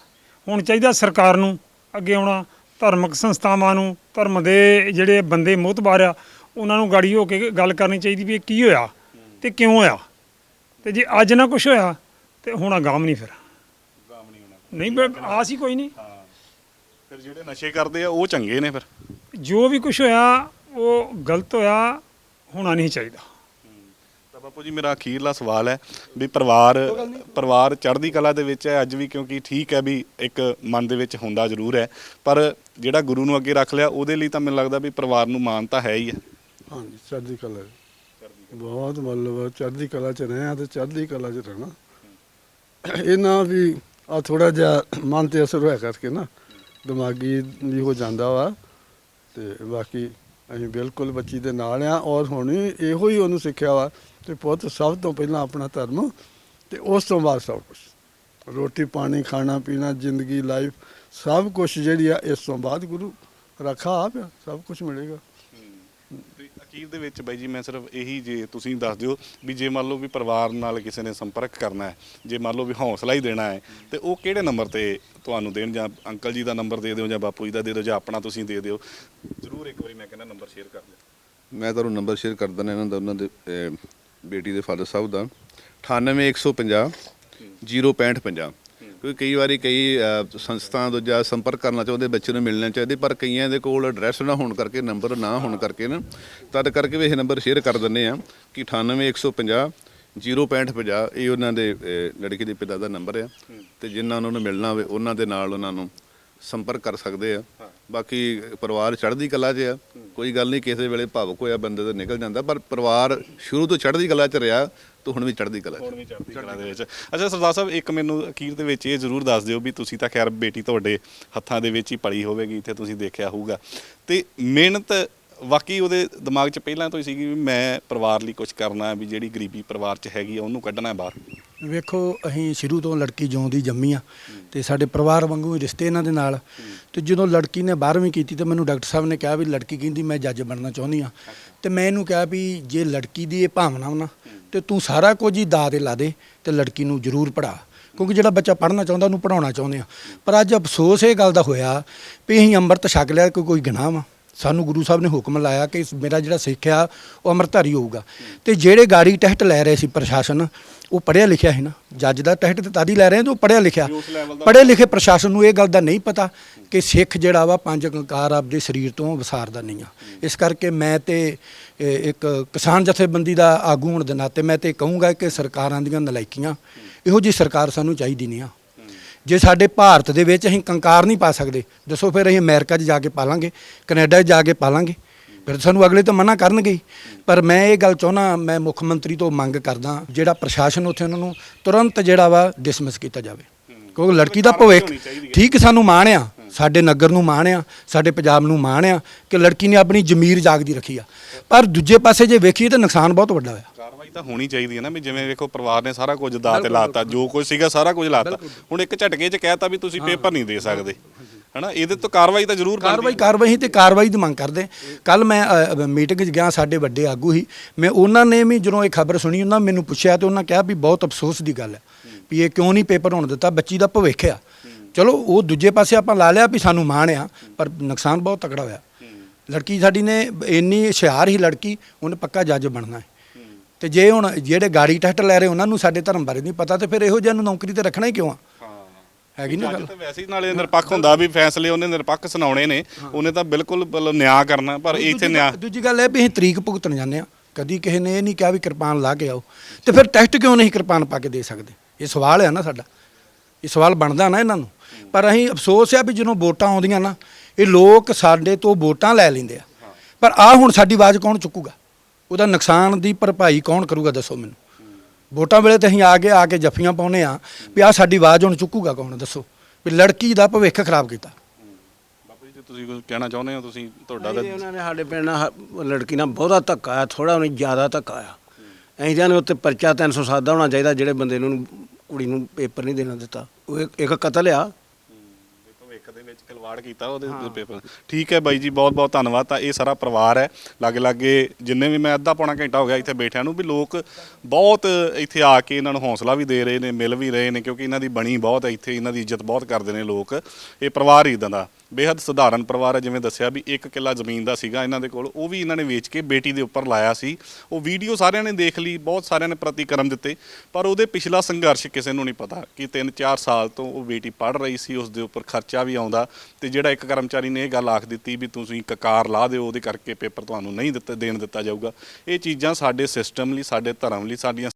ਹੁਣ ਚਾਹੀਦਾ ਸਰਕਾਰ ਨੂੰ ਅੱਗੇ ਆਉਣਾ ਧਾਰਮਿਕ ਸੰਸਥਾਵਾਂ ਨੂੰ ਧਰਮ ਦੇ ਜਿਹੜੇ ਬੰਦੇ ਮੋਤਬਾਰ ਆ ਉਹਨਾਂ ਨੂੰ ਗਾੜੀ ਹੋ ਕੇ ਗੱਲ ਕਰਨੀ ਚਾਹੀਦੀ ਵੀ ਇਹ ਕੀ ਹੋਇਆ ਤੇ ਕਿਉਂ ਹੋਇਆ? ਤੇ ਜੇ ਅੱਜ ਨਾ ਕੁਝ ਹੋਇਆ ਤੇ ਹੁਣ ਅਗਾਮ ਨਹੀਂ ਫਿਰ। ਨਹੀਂ ਬ- ਆਸ ਹੀ ਕੋਈ ਨਹੀਂ। ਫਿਰ ਜਿਹੜੇ ਨਸ਼ੇ ਕਰਦੇ ਆ ਉਹ ਚੰਗੇ ਨੇ ਫਿਰ। ਜੋ ਵੀ ਕੁਝ ਹੋਇਆ ਉਹ ਗਲਤ ਹੋਇਆ ਹੋਣਾ ਨਹੀਂ ਚਾਹੀਦਾ। ਤਾਂ ਬਾਪੂ ਜੀ ਮੇਰਾ ਅਖੀਰਲਾ ਸਵਾਲ ਹੈ ਵੀ ਪਰਿਵਾਰ ਪਰਿਵਾਰ ਚੜ੍ਹਦੀ ਕਲਾ ਦੇ ਵਿੱਚ ਹੈ ਅੱਜ ਵੀ ਕਿਉਂਕਿ ਠੀਕ ਹੈ ਵੀ ਇੱਕ ਮਨ ਦੇ ਵਿੱਚ ਹੁੰਦਾ ਜ਼ਰੂਰ ਹੈ ਪਰ ਜਿਹੜਾ ਗੁਰੂ ਨੂੰ ਅੱਗੇ ਰੱਖ ਲਿਆ, ਉਹਦੇ ਲਈ ਤਾਂ ਮੈਨੂੰ ਲੱਗਦਾ ਵੀ ਪਰਿਵਾਰ ਨੂੰ ਮਾਨਤਾ ਹੈ ਹੀ ਹੈ। ਹਾਂਜੀ, ਚੜ੍ਹਦੀ ਕਲਾ ਬਹੁਤ ਮਤਲਬ ਚੜ੍ਹਦੀ ਕਲਾ ਚ ਰਹੇ ਆ ਤੇ ਚੜ੍ਹਦੀ ਕਲਾ ਚ ਰਹਿਣਾ। ਇਹ ਨਾ ਵੀ ਆ ਥੋੜਾ ਜਿਹਾ ਮਨ ਤੇ ਅਸਰ ਹੋਇਆ ਕਰਕੇ ਨਾ, ਦਿਮਾਗੀ ਵੀ ਹੋ ਜਾਂਦਾ ਵਾ ਤੇ ਬਾਕੀ ਅਸੀਂ ਬਿਲਕੁਲ ਬੱਚੀ ਦੇ ਨਾਲ ਆ ਔਰ ਹੁਣ ਇਹੋ ਹੀ ਉਹਨੂੰ ਸਿੱਖਿਆ ਵਾ ਤੇ ਪੁੱਤ ਸਭ ਤੋਂ ਪਹਿਲਾਂ ਆਪਣਾ ਧਰਮ ਤੇ ਉਸ ਤੋਂ ਬਾਅਦ ਸਭ ਕੁਝ ਰੋਟੀ ਪਾਣੀ, ਖਾਣਾ ਪੀਣਾ, ਜ਼ਿੰਦਗੀ ਲਾਈਫ ਸਭ ਕੁਝ ਜਿਹੜੀ ਆ ਇਸ ਤੋਂ ਬਾਅਦ ਗੁਰੂ ਰੱਖਾ ਆਪ ਆ ਸਭ ਕੁਝ ਮਿਲੇਗਾ। ਤੇ ਅਖੀਰ ਦੇ ਵਿੱਚ ਬਾਈ ਜੀ ਮੈਂ ਸਿਰਫ ਇਹੀ ਜੇ ਤੁਸੀਂ ਦੱਸ ਦਿਓ ਵੀ ਜੇ ਮੰਨ ਲਓ ਵੀ ਪਰਿਵਾਰ ਨਾਲ ਕਿਸੇ ਨੇ ਸੰਪਰਕ ਕਰਨਾ ਹੈ ਜੇ ਮੰਨ ਲਓ ਵੀ ਹੌਸਲਾ ਹੀ ਦੇਣਾ ਹੈ ਤੇ ਉਹ ਕਿਹੜੇ ਨੰਬਰ ਤੇ ਤੁਹਾਨੂੰ ਦੇਣ ਜਾਂ ਅੰਕਲ ਜੀ ਦਾ ਨੰਬਰ ਦੇ ਦਿਓ ਜਾਂ ਬਾਪੂ ਜੀ ਦਾ ਦੇ ਦਿਓ ਜਾਂ ਆਪਣਾ ਤੁਸੀਂ ਦੇ ਦਿਓ ਜ਼ਰੂਰ ਇੱਕ ਵਾਰੀ ਮੈਂ ਕਹਿੰਦਾ ਨੰਬਰ ਸ਼ੇਅਰ ਕਰ ਦਿਓ। ਮੈਂ ਤੁਹਾਨੂੰ ਨੰਬਰ ਸ਼ੇਅਰ ਕਰ ਦਿੰਦਾ ਇਹਨਾਂ ਦਾ ਉਹਨਾਂ ਦੇ ਅਹ, ਬੇਟੀ ਦੇ ਫਾਦਰ ਸਾਹਿਬ ਦਾ। 98150 06550 ਕਿਉਂਕਿ ਕਈ ਵਾਰੀ ਕਈ ਸੰਸਥਾ ਦੂਜਾ ਸੰਪਰਕ ਕਰਨਾ ਚਾਹੁੰਦੇ ਬੱਚੇ ਨੂੰ ਮਿਲਣਾ ਚਾਹੀਦੇ, ਪਰ ਕਈਆਂ ਦੇ ਕੋਲ ਐਡਰੈਸ ਨਾ ਹੋਣ ਕਰਕੇ ਨੰਬਰ ਨਾ ਹੋਣ ਕਰਕੇ ਨਾ, ਤਦ ਕਰਕੇ ਵੀ ਇਹ ਨੰਬਰ ਸ਼ੇਅਰ ਕਰ ਦਿੰਦੇ ਆ ਕਿ 98150 06550 ਇਹ ਉਹਨਾਂ ਦੇ ਲੜਕੀ ਦੇ ਪਿਤਾ ਦਾ ਨੰਬਰ ਆ ਤੇ ਜਿਨ੍ਹਾਂ ਨੂੰ ਮਿਲਣਾ ਹੋਵੇ, ਉਹਨਾਂ ਦੇ ਨਾਲ ਉਹਨਾਂ ਨੂੰ ਸੰਪਰਕ ਕਰ ਸਕਦੇ ਆ। ਬਾਕੀ ਪਰਿਵਾਰ ਚੜ੍ਹਦੀ ਕਲਾ 'ਚ ਆ, ਕੋਈ ਗੱਲ ਨਹੀਂ, ਕਿਸੇ ਵੇਲੇ ਭਾਵੁਕ ਹੋਇਆ, ਬੰਦੇ ਤੋਂ ਨਿਕਲ ਜਾਂਦਾ, ਪਰ ਪਰਿਵਾਰ ਸ਼ੁਰੂ ਤੋਂ ਚੜ੍ਹਦੀ ਕਲਾ 'ਚ ਰਿਹਾ ਤੇ ਹੁਣ ਵੀ ਚੜ੍ਹਦੀ ਕਲਾ 'ਚ। ਹੁਣ ਵੀ ਚੜ੍ਹਦੀ ਕਲਾ ਦੇ ਵਿੱਚ। ਅੱਛਾ ਸਰਦਾਰ ਸਾਹਿਬ ਇੱਕ ਮੈਨੂੰ ਅਖੀਰ ਦੇ ਵਿੱਚ ਇਹ ਜ਼ਰੂਰ ਦੱਸ ਦਿਓ ਵੀ ਤੁਸੀਂ ਤਾਂ ਖੈਰ ਬੇਟੀ ਤੁਹਾਡੇ ਹੱਥਾਂ ਦੇ ਵਿੱਚ ਹੀ ਪਲੀ ਹੋਵੇਗੀ ਇੱਥੇ ਤੁਸੀਂ ਦੇਖਿਆ ਹੋਊਗਾ। ਤੇ ਮਿਹਨਤ ਵਾਕਈ ਉਹਦੇ ਦਿਮਾਗ 'ਚ ਪਹਿਲਾਂ ਤੋਂ ਹੀ ਸੀਗੀ ਵੀ ਮੈਂ ਪਰਿਵਾਰ ਲਈ ਕੁਝ ਕਰਨਾ ਹੈ ਵੀ ਜਿਹੜੀ ਗਰੀਬੀ ਪਰਿਵਾਰ 'ਚ ਹੈਗੀ ਆ ਉਹਨੂੰ ਕੱਢਣਾ ਹੈ ਬਾਹਰ। ਵੇਖੋ ਅਸੀਂ ਸ਼ੁਰੂ ਤੋਂ ਲੜਕੀ ਜਿਉਂਦੀ ਜੰਮੀ ਆ ਤੇ ਸਾਡੇ ਪਰਿਵਾਰ ਵਾਂਗੂ ਹੀ ਰਿਸ਼ਤੇ ਇਹਨਾਂ ਦੇ ਨਾਲ। ਤੇ ਜਦੋਂ ਲੜਕੀ ਨੇ 12ਵੀਂ ਕੀਤੀ ਤੇ ਮੈਨੂੰ ਡਾਕਟਰ ਸਾਹਿਬ ਨੇ ਕਿਹਾ ਵੀ ਲੜਕੀ ਕਹਿੰਦੀ ਮੈਂ ਜੱਜ ਬਣਨਾ ਚਾਹੁੰਦੀ ਆ। ਤੇ ਮੈਂ ਇਹਨੂੰ ਕਿਹਾ ਵੀ ਜੇ ਲੜਕੀ ਦੀ ਇਹ ਭਾਵਨਾ ਵਾ ਨਾ ਤੇ ਤੂੰ ਸਾਰਾ ਕੁਝ ਹੀ ਦਾ ਦੇ ਲਾ ਦੇ ਤੇ ਲੜਕੀ ਨੂੰ ਜ਼ਰੂਰ ਪੜਾ ਕਿਉਂਕਿ ਜਿਹੜਾ ਬੱਚਾ ਪੜ੍ਹਨਾ ਚਾਹੁੰਦਾ, ਉਹਨੂੰ ਪੜਾਉਣਾ ਚਾਹੁੰਦੇ ਆ। ਪਰ ਅੱਜ ਅਫਸੋਸ ਇਹ ਗੱਲ ਦਾ ਹੋਇਆ ਵੀ ਅਸੀਂ ਅੰਮ੍ਰਿਤ ਛਕ ਲਿਆ ਕਿ ਕੋਈ ਗੁਨਾਹ ਵਾ। ਸਾਨੂੰ ਗੁਰੂ ਸਾਹਿਬ ਨੇ ਹੁਕਮ ਲਾਇਆ ਕਿ ਮੇਰਾ ਜਿਹੜਾ ਸਿੱਖ ਆ, ਉਹ ਅੰਮ੍ਰਿਤਧਾਰੀ ਹੋਊਗਾ। ਤੇ ਜਿਹੜੇ ਗਾੜੀ ਟੈਸਟ ਲੈ ਰਹੇ ਸੀ ਪ੍ਰਸ਼ਾਸਨ ਉਹ ਪੜ੍ਹਿਆ ਲਿਖਿਆ ਸੀ ਨਾ ਜੱਜ ਦਾ ਟੈਸਟ ਤੇ ਤਾਦੀ ਲੈ ਰਹੇ ਆ ਤੇ ਉਹ ਪੜ੍ਹਿਆ ਲਿਖਿਆ। ਪੜ੍ਹੇ ਲਿਖੇ ਪ੍ਰਸ਼ਾਸਨ ਨੂੰ ਇਹ ਗੱਲ ਦਾ ਨਹੀਂ ਪਤਾ ਕਿ ਸਿੱਖ ਜਿਹੜਾ ਵਾ ਪੰਜ ਕੰਕਾਰ ਆਪਦੇ ਸਰੀਰ ਤੋਂ ਵਿਸਾਰਦਾ ਨਹੀਂ ਆ। ਇਸ ਕਰਕੇ ਮੈਂ ਤੇ ਇੱਕ ਕਿਸਾਨ ਜਥੇਬੰਦੀ ਦਾ ਆਗੂ ਹੋਣ ਦੇ ਨਾਤੇ ਮੈਂ ਤੇ ਕਹੂੰਗਾ ਕਿ ਸਰਕਾਰਾਂ ਦੀਆਂ ਨਲਾਇਕੀਆਂ ਇਹੋ ਜੀ ਸਰਕਾਰ ਸਾਨੂੰ ਚਾਹੀਦੀ ਨਹੀਂ ਆ। ਜੇ ਸਾਡੇ ਭਾਰਤ ਦੇ ਵਿੱਚ ਅਸੀਂ ਕੰਕਾਰ ਨਹੀਂ ਪਾ ਸਕਦੇ ਦੱਸੋ ਫਿਰ ਅਸੀਂ ਅਮਰੀਕਾ 'ਚ ਜਾ ਕੇ ਪਾਲਾਂਗੇ ਕੈਨੇਡਾ 'ਚ ਜਾ ਕੇ ਪਾਲਾਂਗੇ। ਫਿਰ ਸਾਨੂੰ ਅਗਲੇ ਤਾਂ ਮਨਾ ਕਰਨਗੇ। ਪਰ ਮੈਂ ਇਹ ਗੱਲ ਚਾਹੁੰਦਾ ਮੈਂ ਮੁੱਖ ਮੰਤਰੀ ਤੋਂ ਮੰਗ ਕਰਦਾ ਜਿਹੜਾ ਪ੍ਰਸ਼ਾਸਨ ਉੱਥੇ ਉਹਨਾਂ ਨੂੰ ਤੁਰੰਤ ਜਿਹੜਾ ਵਾ ਡਿਸਮਿਸ ਕੀਤਾ ਜਾਵੇ। ਕਿਉਂਕਿ ਲੜਕੀ ਦਾ ਭਵਿੱਖ। ਠੀਕ ਸਾਨੂੰ ਮਾਣ ਆ ਸਾਡੇ ਨਗਰ ਨੂੰ ਮਾਣ ਆ ਸਾਡੇ ਪੰਜਾਬ ਨੂੰ ਮਾਣ ਆ ਕਿ ਲੜਕੀ ਨੇ ਆਪਣੀ ਜ਼ਮੀਰ ਜਾਗਦੀ ਰੱਖੀ ਆ। ਪਰ ਦੂਜੇ ਪਾਸੇ ਜੇ ਵੇਖੀਏ ਤਾਂ ਨੁਕਸਾਨ ਬਹੁਤ ਵੱਡਾ ਹੋਇਆ। ਕਾਰਵਾਈ ਤਾਂ ਹੋਣੀ ਚਾਹੀਦੀ ਹੈ ਨਾ ਵੀ ਜਿਵੇਂ ਵੇਖੋ ਪਰਿਵਾਰ ਨੇ ਸਾਰਾ ਕੁਝ ਦਾਅ ਤੇ ਲਾਤਾ ਜੋ ਕੁਝ ਸੀਗਾ ਸਾਰਾ ਕੁਝ ਲਾਤਾ। ਹੁਣ ਇੱਕ ਝਟਕੇ 'ਚ ਕਹਿਤਾ ਵੀ ਤੁਸੀਂ ਪੇਪਰ ਨਹੀਂ ਦੇ ਸਕਦੇ। ਹਨਾ? ਇਹਦੇ ਤੋਂ ਕਾਰਵਾਈ ਤਾਂ ਜ਼ਰੂਰ ਬਣਦੀ ਕਾਰਵਾਈ ਕਾਰਵਾਈ ਤੇ ਕਾਰਵਾਈ ਦੀ ਮੰਗ ਕਰਦੇ। ਕੱਲ ਮੈਂ ਮੀਟਿੰਗ 'ਚ ਗਿਆ ਸਾਡੇ ਵੱਡੇ ਆਗੂ ਹੀ। ਮੈਂ ਉਹਨਾਂ ਨੇ ਵੀ ਜਦੋਂ ਇਹ ਖਬਰ ਸੁਣੀ, ਉਹਨਾਂ ਮੈਨੂੰ ਪੁੱਛਿਆ ਤੇ ਉਹਨਾਂ ਕਿਹਾ ਵੀ ਬਹੁਤ ਅਫਸੋਸ ਦੀ ਗੱਲ ਹੈ ਵੀ ਇਹ ਕਿਉਂ ਨਹੀਂ ਪੇਪਰ ਹੋਣ ਦਿੱਤਾ, ਬੱਚੀ ਦਾ ਭਵਿੱਖ ਆ। ਚਲੋ, ਉਹ ਦੂਜੇ ਪਾਸੇ ਆਪਾਂ ਲਾ ਲਿਆ ਵੀ ਸਾਨੂੰ ਮਾਣ ਆ, ਪਰ ਨੁਕਸਾਨ ਬਹੁਤ ਤਕੜਾ ਹੋਇਆ। ਲੜਕੀ ਸਾਡੀ ਨੇ ਇੰਨੀ ਹੁਸ਼ਿਆਰ ਹੀ ਲੜਕੀ, ਉਹਨੇ ਪੱਕਾ ਜੱਜ ਬਣਨਾ ਹੈ। ਤੇ ਜੇ ਹੁਣ ਜਿਹੜੇ ਗਾੜੀ ਟੈਸਟ ਲੈ ਰਹੇ, ਉਹਨਾਂ ਨੂੰ ਸਾਡੇ ਧਰਮ ਬਾਰੇ ਨਹੀਂ ਪਤਾ, ਤੇ ਫਿਰ ਇਹੋ ਜਿਹਾ ਨੂੰ ਨੌਕਰੀ ਤੇ ਰੱਖਣਾ ਹੀ ਕਿਉਂ ਆ? ਹੈਗੀ ਨਾ ਗੱਲ? ਤਾਂ ਵੈਸੇ ਹੀ ਨਾਲੇ ਨਿਰਪੱਖ ਹੁੰਦਾ ਵੀ ਫੈਸਲੇ ਉਹਨੇ ਨਿਰਪੱਖ ਸੁਣਾਉਣੇ ਨੇ ਉਹਨੇ ਤਾਂ ਬਿਲਕੁਲ ਮਤਲਬ ਨਿਆਂ ਕਰਨਾ ਪਰ ਇੱਥੇ ਦੂਜੀ ਨਿਆਂ ਦੂਜੀ ਗੱਲ ਇਹ ਵੀ ਅਸੀਂ ਤਰੀਕ ਭੁਗਤਣ ਜਾਂਦੇ ਆ ਕਦੀ ਕਿਸੇ ਨੇ ਇਹ ਨਹੀਂ ਕਿਹਾ ਵੀ ਕਿਰਪਾਨ ਲਾ ਕੇ ਆਓ। ਤੇ ਫਿਰ ਟੈਸਟ ਕਿਉਂ ਨਹੀਂ ਕਿਰਪਾਨ ਪਾ ਕੇ ਦੇ ਸਕਦੇ? ਇਹ ਸਵਾਲ ਹੈ ਨਾ ਸਾਡਾ। ਇਹ ਸਵਾਲ ਬਣਦਾ ਨਾ ਇਹਨਾਂ ਨੂੰ। ਪਰ ਅਸੀਂ ਅਫਸੋਸ ਆ ਵੀ ਜਦੋਂ ਵੋਟਾਂ ਆਉਂਦੀਆਂ ਨਾ ਇਹ ਲੋਕ ਸਾਡੇ ਤੋਂ ਵੋਟਾਂ ਲੈ ਲੈਂਦੇ ਆ। ਪਰ ਆ ਹੁਣ ਸਾਡੀ ਆਵਾਜ਼ ਕੌਣ ਚੁੱਕੂਗਾ? ਉਹਦਾ ਨੁਕਸਾਨ ਦੀ ਭਰਪਾਈ ਕੌਣ ਕਰੂਗਾ ਦੱਸੋ ਮੈਨੂੰ? ਵੋਟਾਂ ਵੇਲੇ ਤੇ ਅਸੀਂ ਆ ਕੇ ਆ ਕੇ ਜੱਫੀਆਂ ਪਾਉਨੇ ਆ ਵੀ ਆ ਸਾਡੀ ਆਵਾਜ਼ ਹੁਣ ਚੁੱਕੂਗਾ ਕੌਣ ਦੱਸੋ। ਵੀ ਲੜਕੀ ਦਾ ਭਵਿੱਖ ਖਰਾਬ ਕੀਤਾ। ਬਾਪੂ ਜੀ ਜੇ ਤੁਸੀਂ ਕੁਝ ਕਹਿਣਾ ਚਾਹੁੰਦੇ ਹੋ? ਤੁਸੀਂ ਤੁਹਾਡਾ ਤਾਂ ਉਹਨਾਂ ਨੇ ਸਾਡੇ ਪਿੰਡ ਨਾਲ ਹ- ਲੜਕੀ ਨਾਲ ਬਹੁਤਾ ਧੱਕਾ ਆ ਥੋੜਾ ਉਹਨੇ ਜ਼ਿਆਦਾ ਧੱਕਾ ਆ ਅਸੀਂ ਜਾਨੇ ਉੱਤੇ ਪਰਚਾ 307 ਦਾ ਹੋਣਾ ਚਾਹੀਦਾ ਜਿਹੜੇ ਬੰਦੇ ਨੂੰ ਕੁੜੀ ਨੂੰ ਪੇਪਰ ਨਹੀਂ ਦੇਣਾ ਦਿੱਤਾ। ਉਹ ਇੱਕ- ਇੱਕ ਕਤਲ ਆ। ਦੇ ਵਿੱਚ ਖਿਲਵਾੜ ਕੀਤਾ ਉਹਦੇ ਪੇਪਰ ਠੀਕ ਹੈ ਬਾਈ ਜੀ ਬਹੁਤ ਬਹੁਤ ਧੰਨਵਾਦ। ਤਾਂ ਇਹ ਸਾਰਾ ਪਰਿਵਾਰ ਹੈ। ਲਾਗੇ ਲਾਗੇ ਜਿੰਨੇ ਵੀ ਮੈਂ ਅੱਧਾ ਪੌਣਾ ਘੰਟਾ ਹੋ ਗਿਆ ਇੱਥੇ ਬੈਠਿਆਂ ਨੂੰ ਵੀ ਲੋਕ ਬਹੁਤ ਇੱਥੇ ਆ ਕੇ ਇਹਨਾਂ ਨੂੰ ਹੌਸਲਾ ਵੀ ਦੇ ਰਹੇ ਨੇ ਮਿਲ ਵੀ ਰਹੇ ਨੇ ਕਿਉਂਕਿ ਇਹਨਾਂ ਦੀ ਬਣੀ ਬਹੁਤ ਹੈ ਇੱਥੇ ਇਹਨਾਂ ਦੀ ਇੱਜ਼ਤ ਬਹੁਤ ਕਰਦੇ ਨੇ ਲੋਕ। ਇਹ ਪਰਿਵਾਰ ਹੀ ਇਦਾਂ ਦਾ। ਬੇहद ਸਧਾਰਨ ਪਰਿਵਾਰ ਹੈ ਜਿਵੇਂ ਦੱਸਿਆ ਵੀ ਇੱਕ ਕਿੱਲਾ ਜ਼ਮੀਨ ਦਾ ਸੀਗਾ ਇਹਨਾਂ ਦੇ ਕੋਲ। ਉਹ ਵੀ ਇਹਨਾਂ ਨੇ ਵੇਚ ਕੇ ਬੇਟੀ ਦੇ ਉੱਪਰ ਲਾਇਆ ਸੀ। ਉਹ ਵੀਡੀਓ ਸਾਰਿਆਂ ਨੇ ਦੇਖ ਲਈ ਬਹੁਤ ਸਾਰਿਆਂ ਨੇ ਪ੍ਰਤੀਕਰਮ ਦਿੱਤੇ। ਪਰ ਉਹਦੇ ਪਿਛਲਾ ਸੰਘਰਸ਼ ਕਿਸੇ ਨੂੰ ਨਹੀਂ ਪਤਾ ਕਿ 3-4 ਸਾਲ ਤੋਂ ਉਹ ਬੇਟੀ ਪੜ ਰਹੀ ਸੀ ਉਸ ਦੇ ਉੱਪਰ ਖਰਚਾ ਵੀ ਆਉਂਦਾ ਤੇ ਜਿਹੜਾ ਇੱਕ ਕਰਮਚਾਰੀ ਨੇ ਇਹ ਗੱਲ ਆਖ ਦਿੱਤੀ ਵੀ ਤੁਸੀਂ ਕਕਾਰ ਲਾ ਦਿਓ, ਉਹਦੇ ਕਰਕੇ ਪੇਪਰ ਤੁਹਾਨੂੰ ਨਹੀਂ ਦਿੱਤਾ, ਦੇਣ ਦਿੱਤਾ ਜਾਊਗਾ। ਇਹ ਚੀਜ਼ਾਂ ਸਾਡੇ ਸਿਸਟਮ ਲਈ, ਸਾਡੇ ਧਰਮ ਲਈ, ਸਾਡੀਆਂ